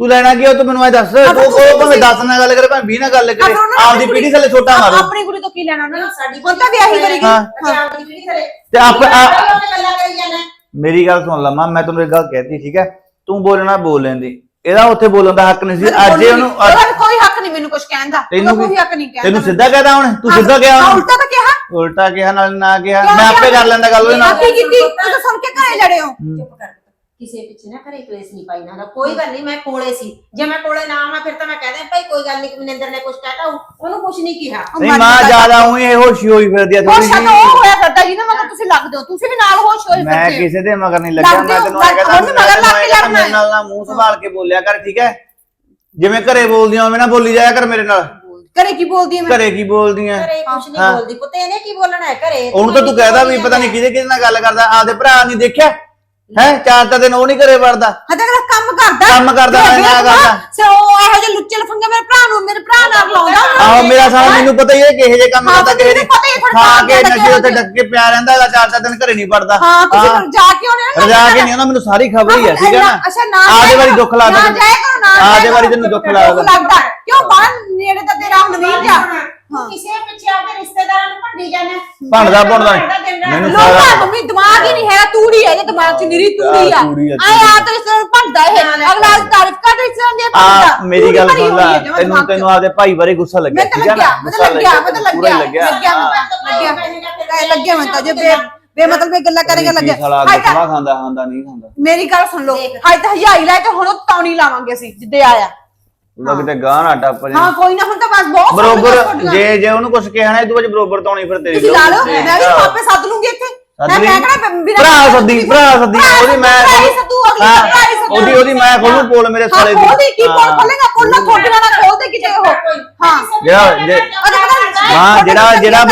ਤੂੰ ਲੈਣਾ ਕੀ ਉਹ ਤੂੰ ਮੈਨੂੰ ਐ ਦੱਸ ਉਹ ਭਾਵੇਂ ਤੁਸੀਂ- 10 ਨਾਲ ਗੱਲ ਕਰੇ ਭਾਵੇਂ 20 ਨਾਲ ਗੱਲ ਕਰੇ ਆਪਦੀ ਆਪਣੀ ਪੀੜੀ ਥੱਲੇ ਛੋਟਾ ਮਾਰੋ। ਆਪਣੀ ਕੁੜੀ ਤੋਂ ਕੀ ਲੈਣਾ ਉਹਨਾਂ ਨੇ? ਸਾਡੀ ਹੁਣ ਤਾਂ ਵਿਆਹੀ ਕਰੇਗੀ ਹਾਂ। ਅਸੀਂ ਆਪਦੀ ਪੀੜ੍ਹੀ ਕਰੇ ਤੇ ਆਪ ਗੱਲਾਂ ਕਰੀ ਜਾਂਦੇ ਮੇਰੀ ਗੱਲ ਸੁਣ ਲਾ ਮਾਂ ਤੈਨੂੰ ਇੱਕ ਗੱਲ ਕਹਿਤੀ ਠੀਕ ਹੈ? ਤੂੰ ਬੋਲਣਾ ਬੋਲ ਲੈਂਦੀ। ਇਹਦਾ ਉੱਥੇ ਬੋਲਣ ਦਾ ਹੱਕ ਨਹੀਂ ਸੀ। ਅੱਜ ਇਹ ਉਹਨੂੰ ਕੋਈ ਹੱਕ ਨਹੀਂ ਮੈਨੂੰ ਕੁਝ ਕਹਿਣ ਦਾ। ਤੈਨੂੰ ਕੋਈ ਹੱਕ ਨਹੀਂ ਕਹਿਣ ਤੈਨੂੰ ਸਿੱਧਾ ਕਹਿਦਾ ਹੁਣ ਤੂੰ ਸਿੱਧਾ ਕਿਹਾ ਹੁਣ ਉਲਟਾ ਤਾਂ ਕਿਹਾ। ਉਲਟਾ ਕਿਹਾ ਨਾਲ ਨਾ ਕਿਹਾ। ਮੈਂ ਆਪੇ? ਕਰ ਲੈਂਦਾ ਗੱਲ ਉਹਦੇ ਨਾਲ। ਕੀ ਕੀਤੀ। ਤੂੰ ਤਾਂ ਸੁਣ ਕੇ ਘਰੇ ਲੜੇ ਹੋ। ਚੁੱਪ ਕਰ। ਕਿਸੇ ਪਿੱਛੇ ਨਾ ਘਰੇ ਕਲੇਸ਼ ਨਹੀਂ ਪਾਈ ਨਾ ਕੋਈ ਗੱਲ ਨਹੀਂ ਮੈਂ ਕੋਲੇ ਸੀ। ਜੇ ਮੈਂ ਕੋਲੇ ਨਾ ਆਵਾਂ ਫਿਰ ਤਾਂ ਮੈਂ ਕਹਿ ਦਿਆਂ ਭਾਈ ਕੋਈ ਗੱਲ ਨਹੀਂ ਮਨਿੰਦਰ ਨੇ ਕੁਝ ਕਹਿਤਾ ਉਹਨੂੰ ਕੁਝ ਨਹੀਂ ਕਿਹਾ। ਨਹੀਂ ਮਾਂ। ਜ਼ਿਆਦਾ ਉਹੀ ਇਹ ਹੋਸ਼ੀ ਹੋਈ ਫਿਰਦੀ ਆ ਥੋੜੀ ਜਿਹੀ ਹੋਇਆ ਕਰਦਾ ਜੀ ਨਾ ਮਗਰ ਤੁਸੀਂ ਲੱਗਦੇ ਹੋ। ਤੁਸੀਂ ਵੀ ਨਾਲ ਹੋਸ਼ ਹੋਏ ਮੈਂ ਫਿਰਦੇ ਹੋ। ਕਿਸੇ ਦੇ ਮਗਰ ਨਹੀਂ ਲੱਗਿਆ ਮੈਂ ਤੈਨੂੰ ਇਹ ਕਹਿੰਦਾ ਉਹਨੂੰ ਮਗਰ ਲੱਗ ਕੇ ਲੜਨਾ ਨਾਲ ਨਾ ਮੂੰਹ ਸੰਭਾਲ ਕੇ ਬੋਲਿਆ ਕਰ ਠੀਕ ਹੈ? ਜਿਵੇਂ ਘਰੇ ਬੋਲਦੀਆਂ ਉਵੇਂ ਨਾ ਬੋਲੀ ਜਾਇਆ ਕਰ ਮੇਰੇ ਨਾਲ। ਘਰੇ ਕੀ ਬੋਲਦੀ ਮੈਂ? ਘਰੇ ਕੀ ਬੋਲਦੀਆਂ? ਘਰੇ ਕੁਝ ਨਹੀਂ। ਬੋਲਦੀ। ਪੁੱਤ ਇਹਨੇ ਕੀ ਬੋਲਣਾ ਹੈ ਘਰੇ? ਉਹਨੂੰ ਤਾਂ ਤੂੰ ਕਹਿਦਾ ਵੀ ਪਤਾ ਨਹੀਂ ਕਿਹਦੇ ਕਿਹਦੇ ਨਾਲ ਗੱਲ ਕਰਦਾ ਆਪਦੇ ਭਰਾ ਨਹੀਂ ਦੇਖਿਆ? ਹੈ ਚਾਰ ਤਾਂ ਦਿਨ ਉਹ ਨਹੀਂ ਘਰੇ ਵੜਦਾ। ਹਜੇ ਅਗਲਾ ਕੰਮ ਕਰਦਾ। ਕੰਮ ਕਰਦਾ, ਤੇ ਨਾ ਕਰਦਾ। ਸੇ ਉਹ ਇਹੋ ਜਿਹੇ ਲੁੱਚੇ ਲਫੰਗੇ ਮੇਰੇ ਭਰਾ ਨੂੰ ਮੇਰੇ ਭਰਾ ਨਾਲ ਲਾਉਂਦਾ ਆਹੋ ਮੇਰਾ ਸਾਲਾ ਮੈਨੂੰ ਪਤਾ ਹੀ ਹੈ ਕਿਹੋ ਜਿਹੇ ਕੰਮ ਹਾਂ, ਕਰਦਾ ਤੇ ਮੈਨੂੰ ਪਤਾ ਹੀ ਹੈ ਤੁਹਾਡਾ ਖਾ ਕੰਮ ਕੇ ਕਿਹੋ ਨਸ਼ੇ ਉੱਤੇ। ਡੱਕ ਕੇ ਪਿਆ ਰਹਿੰਦਾ ਹੈਗਾ ਚਾਰ ਚਾਰ ਦਿਨ ਘਰੇ ਨਹੀਂ ਵੜਦਾ। ਹਾਂ ਤੁਸੀਂ ਫਿਰ ਜਾ ਕੇ ਉਹਨੇ ਨਾ ਰਜਾ ਕੇ ਨਹੀਂ ਉਹਨਾਂ ਮੈਨੂੰ ਸਾਰੀ ਖਬਰ ਹੀ ਹੈ ਠੀਕ ਹੈ ਨਾ? ਅੱਛਾ ਨਾ ਆਪਦੇ ਜਾਇਆ ਵਾਰੀ ਕਰੋ, ਦੁੱਖ ਲੱਗਦਾ ਨਾ ਜਾਇਆ ਕਰੋ ਨਾ ਜਾਇਆ ਵਾਰੀ ਕਰੋ। ਤੈਨੂੰ ਦੁੱਖ ਲੱਗਦਾ ਲੱਗਦਾ ਕਿਉਂ ਬਾਹਰ ਨੇੜੇ ਤਾਂ ਤੇਰਾ ਨਵੀਨ ਜਾ ਤੂੰ ਕਿਸੇ ਪਿੱਛੇ ਆਪਦੇ ਰਿਸ਼ਤੇਦਾਰਾਂ ਨੂੰ ਭੰਡੀ ਜਾਂਦਾ ਭੰਡਦਾ ਭੁੰਡਦਾ ਮੈਨੂੰ ਸਾਰਾ ਲੋਕਾਂ ਮੰਮੀ ਦਿਮਾਗ ਹੀ ਨਹੀਂ ਹੈ ਤੂੜੀ ਹੈ ਜੇ ਦਿਮਾਗ 'ਚ ਨਿਰੀ ਤੂੜੀ ਆ। ਆਹ, ਤੂੜੀ ਆ, ਆਏ ਆ ਤਾਂ ਇਸ ਤਰ੍ਹਾਂ ਭੰਡਾ ਇਹ ਅਗਲਾ ਤਾਰੀਫ ਕਰਦਾ ਇਸ ਤਰ੍ਹਾਂ ਦੀ ਆ ਮੇਰੀ ਗੱਲ ਸੁਣ ਲੈ ਤੈਨੂੰ ਤੈਨੂੰ ਆਪਦੇ ਭਾਈ ਬਾਰੇ ਗੁੱਸਾ ਲੱਗਿਆ ਮੈਂ ਤਾਂ ਠੀਕ ਹੈ ਲੱਗਿਆ ਨਾ ਮੈਂ ਤਾਂ ਗੁੱਸਾ ਲੱਗਿਆ ਮੈਂ ਤਾਂ ਪੂਰਾ ਲੱਗਿਆ ਹੀ ਲੱਗਿਆ ਲੱਗਿਆ ਲੱਗਿਆ। ਲੱਗਿਆ। ਮੈਂ ਤਾਂ ਜੇ ਬੇ ਬੇ ਮਤਲਬ ਇਹ ਗੱਲਾਂ ਕਰੇਗਾ ਲੱਗਿਆ। ਸਾਲਾ ਹਾਏ ਤਾਂ ਖਾਂਦਾ ਖਾਂਦਾ ਨਹੀਂ ਖਾਂਦਾ। ਮੇਰੀ ਗੱਲ ਸੁਣ ਲਓ ਹਾਏ ਤਾਂ ਹਜ਼ਾਈ ਲੈ ਕੇ ਹੁਣ ਉਹ ਤੌਣੀ ਲਾਵਾਂਗੇ ਅਸੀਂ ਜਿੱਦੇ ਆਇਆ। ਉਹਦਾ ਕਿਤੇ ਗਾਹ ਨਾ ਟੱਪ ਜੇ। ਹਾਂ ਕੋਈ ਨਾ ਹੁਣ ਤਾਂ ਬਸ ਬਹੁਤ ਬਰੋਬਰ ਜੇ ਜੇ ਉਹਨੂੰ ਕੁਝ ਕਹਿਣਾ ਇਹ ਤੋਂ ਬਾਅਦ ਬਰੋਬਰ ਤਾਉਣੀ ਫਿਰ ਤੇਰੀ ਤੁਸੀਂ ਲਾ ਲਓ ਤੇ- ਮੈਂ ਵੀ ਆਪੇ ਸੱਦ ਲੂੰਗੀ ਇੱਥੇ। ਮੈਂ ਭਰਾ ਸੱਦੀ ਭਰਾ ਸੱਦੀ ਉਹਦੀ ਮੈਂ ਭਰਾ ਹੀ ਸੱਦੂ ਅਗਲੀ ਹਾਂ। ਭਰਾ ਹੀ ਉਹਦੀ ਉਹਦੀ ਮੈਂ ਖੋਲੂ ਪੋਲ ਮੇਰੇ ਹਾਂ ਸਾਲੇ ਦੀ। ਕੀ ਹਾਂ। ਖੋਲੇਗਾ ਨਾ ਕਿਤੇ ਉਹ। ਹਾਂ। ਜਿਹੜਾ ਹਾਂ ਜਿਹੜਾ ਜਿਹੜਾ?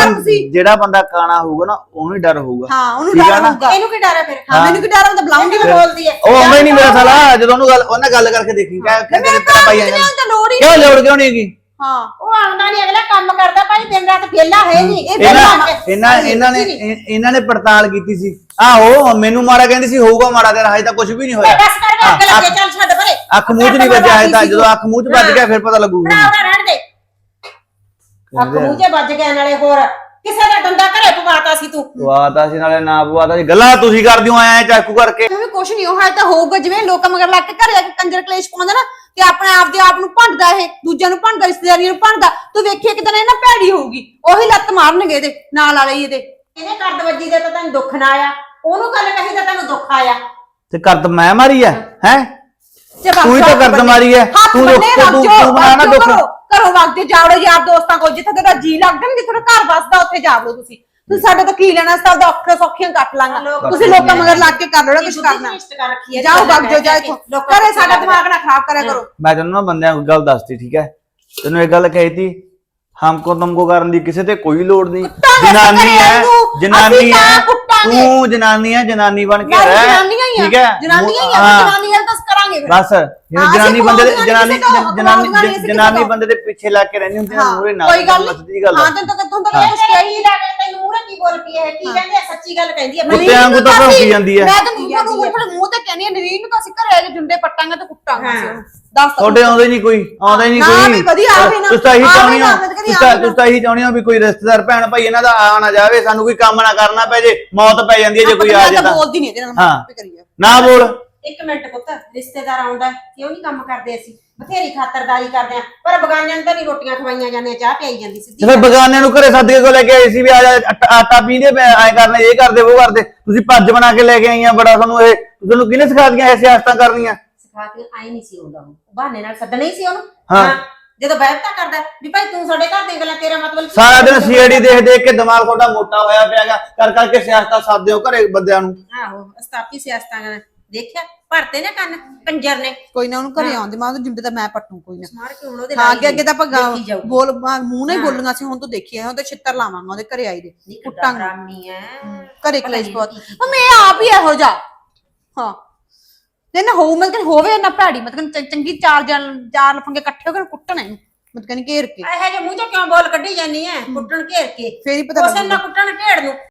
ਜਿਹੜਾ ਬੰਦਾ ਕਾਣਾ ਹੋਊਗਾ ਨਾ ਉਹਨੂੰ ਹੀ ਡਰ ਹੋਊਗਾ। ਹਾਂ ਉਹਨੂੰ ਠੀਕ ਆ ਡਰ ਨਾ? ਹੋਊਗਾ। ਇਹਨੂੰ ਕੀ ਡਰ ਹੈ ਫਿਰ? ਹਾਂ। ਮੈਨੂੰ ਕੀ ਡਰ ਹੁੰਦਾ ਬੁਲਾਉਂਗੀ ਮੈਂ ਬੋਲਦੀ ਹੈ। ਉਹ ਆਉਂਦਾ ਹੀ ਨਹੀਂ ਮੇਰਾ ਸਾਲਾ। ਜਦੋਂ ਉਹਨੂੰ ਗੱਲ ਉਹਨੇ ਗੱਲ ਕਰਕੇ ਦੇਖੀ ਤੇਰੇ ਤੇਰਾ ਭਾਈ ਆਇਆ ਤਾਂ ਲੋੜ ਹੀ ਕਿਉਂ ਲੋੜ ਕਿਉਂ ਨਹੀਂ ਹੈਗੀ? ਹਾਂ। ਉਹ ਆਉਂਦਾ ਨਹੀਂ ਅਗਲਾ ਕੰਮ ਕਰਦਾ ਭਾਈ ਦਿਨ ਰਾਤ ਵਿਹਲਾ ਹੈ ਨਹੀਂ। ਇਹ ਇਹਨਾਂ ਇਹਨਾਂ ਇਹਨਾਂ ਨੇ ਇਹ- ਇਹਨਾਂ ਨੇ ਪੜਤਾਲ ਕੀਤੀ ਸੀ। ਆਹੋ ਮੈਨੂੰ ਮਾਰਾ ਕਹਿੰਦੀ ਸੀ ਹੋਊਗਾ ਮਾਰਾ ਤੇਰਾ ਹਜੇ ਤਾਂ ਕੁਝ ਵੀ ਨਹੀਂ ਹੋਇਆ। ਬਸ ਕਰ ਵੇ ਅੱਗ ਹਾਂ, ਲੱਗੇ ਚੱਲ ਛੱਡ ਪਰੇ। ਅੱਖ ਮੂੰਹ 'ਚ ਨਹੀਂ ਵੱਜਿਆ ਹਜੇ ਤਾਂ ਜਦੋਂ ਅੱਖ ਮੂੰਹ 'ਚ ਵੱਜ ਗਿਆ ਫਿਰ ਪਤਾ ਲੱਗੂਗਾ। ਰਹਿਣ ਦੇ। ਅੱਖ ਮੂੰਹ 'ਚ ਵੱਜ ਗਿਆ ਨਾਲੇ ਹੋਰ। ਕਿਸੇ ਦਾ ਡੰਡਾ ਘਰੇ ਪਵਾਤਾ ਸੀ ਤੂੰ। ਪਵਾਤਾ ਸੀ ਨਾਲੇ ਨਾ ਪਵਾਤਾ ਸੀ। ਗੱਲਾਂ ਤੁਸੀਂ ਕਰਦੀ ਹੋ ਆਏ ਚਾਕੂ ਕਰਕੇ। ਵੀ ਕੁਛ ਨਹੀਂ ਹੋਇਆ ਤਾਂ ਹੋਊਗਾ ਜਿਵੇਂ ਲੋਕਾਂ ਮਗਰ ਲੱਗ ਕੇ ਘਰੇ ਆ ਕੇ ਕੰਜਰ ਕਲੇਸ਼ ਪਾਉਂਦਾ ਨਾ ਤੇ ਆਪਣੇ ਆਪ ਦੇ ਆਪ ਨੂੰ ਭੰਡਦਾ ਇਹ ਦੂਜਿਆਂ ਨੂੰ ਭੰਡਦਾ ਰਿਸ਼ਤੇਦਾਰੀਆਂ ਨੂੰ ਭੰਡਦਾ। ਤੂੰ ਵੇਖੀ ਇੱਕ ਦਿਨ ਇਹ ਨਾ ਭੈੜੀ ਹੋਊਗੀ ਉਹੀ ਲੱਤ ਮਾਰਨਗੇ ਇਹਦੇ ਨਾਲ ਵਾਲੇ ਇਹਦੇ। ਇਹਨੇ ਕਰਦ ਵੱਜੀ ਦੇ ਤਾਂ ਤੈਨੂੰ ਦੁੱਖ ਨਾ ਆਇਆ। ਉਹਨੂੰ ਗੱਲ ਕਹੀ ਤਾਂ ਤੈਨੂੰ ਦੁੱਖ ਆਇਆ। ਤੇ ਕਰਦ ਮੈਂ ਮਾਰੀ ਐ ਹੈ? ਜੇ ਤੂੰ ਹੀ ਤਾਂ ਕਰਦ ਮਾਰੀ ਐ। ਤੂੰ ਤੂੰ ਤੂੰ ਬਣਾ ਨਾ ਦੁੱਖ। ਘਰੋਂ, ਵਗ ਜਾਓ ਜਾਵੜੋ ਯਾਰ ਦੋਸਤਾਂ ਕੋਲ ਜਿੱਥੇ ਤੁਹਾਡਾ ਜੀ ਲੱਗਦਾ ਨਾ ਜਿੱਥੇ ਤੁਹਾਡਾ ਘਰ ਵਸਦਾ ਉੱਥੇ ਜਾਵੜੋ ਤੁਸੀਂ। ਤੁਸੀਂ ਸਾਡੇ ਤੋਂ ਕੀ ਲੈਣਾ ਸਭ ਦਾ ਔਖੇ ਸੌਖੀਆਂ ਕੱਟ ਲਾਂਗਾ। ਲੋਕ- ਤੁਸੀਂ ਲੋਕਾਂ ਮਗਰ ਲੱਗ ਕੇ ਕਰ ਲਓ ਕੁਝ ਕਰਨਾ। ਜਾਓ ਵਗ ਜਾਓ ਜਾ ਇੱਥੋਂ। ਲੋਕਾਂ ਘਰੇ ਨੂੰ ਸਾਡਾ। ਦਿਮਾਗ ਨਾ ਖਰਾਬ ਕਰਿਆ ਕਰੋ। ਮੈਂ ਤੈਨੂੰ ਨਾ ਬੰਦਿਆਂ ਨੂੰ ਗੱਲ ਦੱਸਤੀ ਠੀਕ ਹੈ? ਤੈਨੂੰ ਇਹ ਗੱਲ ਕਹੀ ਤੀ ਹਮਕੋ ਤੁਮਕੋ ਕਰਨ ਦੀ ਕਿਸੇ ਤੇ ਕੋਈ ਲੋੜ ਨਹੀਂ। ਜਨਾਨੀ ਹੈ ਜਨਾਨੀ ਹੈ। ਕੁੱਟਾਂਗੇ। ਤੂੰ ਜਨਾਨੀ ਹੈ ਜਨਾਨੀ ਬਣ ਕੇ ਰਹਿ ਜਨਾਨੀਆਂ ਹੀ ਆ। ਠੀਕ ਹੈ? ਜਨਾਨੀਆਂ ਹੀ ਆ। ਜਨਾਨੀਆਂ ਤਾਂ ਕਰਾਂਗੇ ਬਸ ਜਨਾਨੀ ਬੰਦੇ ਦੇ ਕਮਾਉਂਦੀਆਂ ਜਨਾਨੀ ਤੋਂ, ਤੋਂ। ਬੰਦੇ ਦੇ ਪਿੱਛੇ ਲੱਗ ਕੇ ਰਹਿੰਦੀ ਹੁੰਦੀ ਹੈ ਹਾਂ, ਮੂਰੇ ਨਾਲ ਕੋਈ ਗੱਲ ਸੱਚੀ ਨਹੀਂ। ਗੱਲ ਹਾਂ ਤੈਨੂੰ ਤਾਂ ਤਾਂ ਹਾਂ। ਕੁਛ ਕਿਹਾ ਹੀ ਕੀ ਲੱਗੇ ਤੈਨੂੰ ਮੂਹਰੇ ਕੀ ਬੋਲ ਪਈ ਹੈ ਕੀ ਕਹਿੰਦੇ ਆ ਸੱਚੀ ਗੱਲ ਕਹਿੰਦੀ ਹੈ। ਮੈਂ ਤਾਂ ਭੌਂਕੀ ਜਾਂਦੀ ਹੈ। ਮੈਂ ਤਾਂ ਮੂੰਹ ਨੂੰ ਤੇ ਕਹਿੰਦੀ ਆ ਨਵੀਨ ਨੂੰ ਤਾਂ ਅਸੀਂ ਘਰੇ ਆ ਕੇ ਜੁੰਡੇ ਪੱਟਾਂਗੇ ਤੇ ਕੁੱਟਾਂਗੇ ਦੱਸ ਤਾਂ ਤੁਹਾਡੇ ਆਉਂਦੇ ਨਹੀਂ ਕੋਈ ਆਉਂਦਾ ਹੀ ਨਹੀਂ ਨਾ ਕੋਈ। ਵੀ ਵਧੀਆ, ਆ ਵੀ ਨਾ। ਤੁਸੀਂ ਤਾਂ ਇਹੀ ਆ ਚਾਹੁੰਦੇ ਨਾ, ਹੋ ਤਾਂ ਤਾਂ ਆ ਤੁਸੀਂ ਤਾਂ ਇਹੀ ਚਾਹੁੰਦੇ ਹੋ ਵੀ ਕੋਈ ਰਿਸ਼ਤੇਦਾਰ ਭੈਣ ਭਾਈ ਇਹਨਾਂ ਦਾ ਆ ਨਾ ਜਾਵੇ ਸਾਨੂੰ ਕੋਈ ਕੰਮ ਨਾ ਕਰਨਾ ਪੈ ਜੇ ਮੌਤ ਪੈ ਜਾਂਦੀ ਹੈ ਜੇ ਕੋਈ ਆ ਜੇ ਤਾਂ ਤਾਂ ਬੋਲਦੀ ਨਹੀਂ ਇਹਦੇ ਨਾਲ ਹਾਂ। ਕਰੀ ਜਾ ਨਾ ਬੋਲ। ਇੱਕ ਮਿੰਟ ਪੁੱਤ ਰਿਸ਼ਤੇਦਾਰ ਆਉਂਦਾ ਕਿਉਂ ਨਹੀਂ ਕੰਮ ਕਰਦੇ ਅਸੀਂ? ਬਥੇਰੀ ਖਾਤਰਦਾਰੀ ਕਰਦੇ ਆ ਪਰ ਬਗਾਨਿਆਂ ਨੂੰ ਤਾਂ ਨਹੀਂ ਰੋਟੀਆਂ ਖਵਾਈਆਂ ਜਾਂਦੀਆਂ ਚਾਹ ਪਿਆਈ ਜਾਂਦੀ ਸਿੱਧੀ ਜਿਵੇਂ ਬਗਾਨਿਆਂ ਨੂੰ ਘਰੇ ਸੱਦ ਕੇ ਕੋ ਲੈ ਕੇ ਆਏ ਸੀ ਵੀ ਆ ਜਾ ਆਟਾ- ਆਟਾ ਪੀਂਦੇ ਐ ਕਰਨੇ ਇਹ ਕਰਦੇ ਉਹ ਕਰਦੇ। ਤੁਸੀਂ ਭੱਜ ਬਣਾ ਕੇ ਲੈ ਕੇ ਆਈਆਂ ਬੜਾ ਤੁਹਾਨੂੰ ਇਹ ਤੁਹਾਨੂੰ ਕਿਹਨੇ ਸਿਖਾ ਦਿੱਤੀਆਂ ਇਹ ਸਿਆਸਤਾਂ ਕਰਨੀਆਂ? ਸਿਖਾ ਕੇ ਆਈ ਨਹੀਂ ਸੀ ਆਉਂਦਾ ਉਹ ਬਹਾਨੇ ਨਾਲ ਸੱਦਣਾ ਹੀ ਸੀ ਉਹਨੂੰ। ਹਾਂ। ਜਦੋਂ ਬਹਿਬਤਾ ਕਰਦਾ ਵੀ ਭਾਈ ਤੂੰ ਸਾਡੇ ਘਰ ਦੀਆਂ ਗੱਲਾਂ ਤੇਰਾ ਮਤਲਬ ਕੀ ਸਾਰਾ ਦਿਨ ਸੀਆਈਡੀ ਦੇਖ ਦੇਖ ਕੇ ਦਿਮਾਗ ਤੁਹਾਡਾ ਮੋਟਾ ਹੋਇਆ ਪਿਆਗਾ ਕਰ ਕਰਕੇ ਸਿਆਸਤਾਂ ਸਾਧਦੇ ਹੋ ਘਰੇ ਬੰਦਿਆਂ ਨੂੰ। ਆਹੋ ਅਸਤਾਪੀ ਸਿਆਸਤਾਂ ਕਰਨ ਦੇਖਿਆ ਭਰਤੇ ਨੇ ਕੰਨ ਕੰਜਰ ਨੇ। ਕੋਈ ਨਾ ਉਹਨੂੰ ਘਰੇ ਆਉਂਦੇ ਮੈਂ ਉਹਦੇ ਜੁੰਡੇ ਤਾਂ ਮੈਂ ਪੱਟੂ ਕੋਈ ਨਾ। ਮਾਰ ਕੇ ਹੁਣ ਉਹਦੇ ਹਾਂ ਨਾਲ ਅੱਗੇ ਅੱਗੇ ਤਾਂ ਆਪਾਂ ਗਾ- ਦੇਖੀ ਜਾਊ। ਬੋਲ ਮਾ- ਮੂੰਹ ਨਾਲ ਹੀ ਹਾਂ। ਬੋਲੂਗਾ ਸੀ ਹੁਣ ਤੋਂ ਦੇਖੀ ਹੁਣ ਤੇ ਛਿੱਤਰ ਲਾਵਾਂਗਾ ਉਹਦੇ ਘਰੇ ਆਈ ਦੇ। ਨਹੀਂ ਕੁੱਟਾਂਗੇ। ਘਰੇ ਕਲੇਸ਼ ਬਹੁਤ। ਉਹ ਮੈਂ ਆਪ ਹੀ ਇਹੋ ਜਾ ਹਾਂ। ਤੇ ਨਾ ਹੋ ਮਤਲਬ ਕਿ ਹੋਵੇ ਨਾ ਭੈੜੀ ਮਤਲਬ ਕਿ ਚੰਗੀ ਚਾਰ ਜਣ ਚਾਰ ਲਫੰਗੇ ਇਕੱਠੇ ਹੋ ਕੇ ਕੁੱਟਣ ਇਹਨੂੰ ਮਤਲਬ ਕਿ ਘੇਰ ਕੇ। ਇਹੋ ਜਿਹੇ ਮੂੰਹ ਚੋਂ ਕਿਉਂ ਬੋਲ ਕੱਢੀ ਜਾਨੀ ਐ? ਕੁੱਟਣ ਘੇਰ ਕੇ। ਫੇਰ ਹੀ ਪਤਾ ਉਸੇ ਨਾਲ ਕੁੱਟਣ ਢੇੜ ਨੂੰ।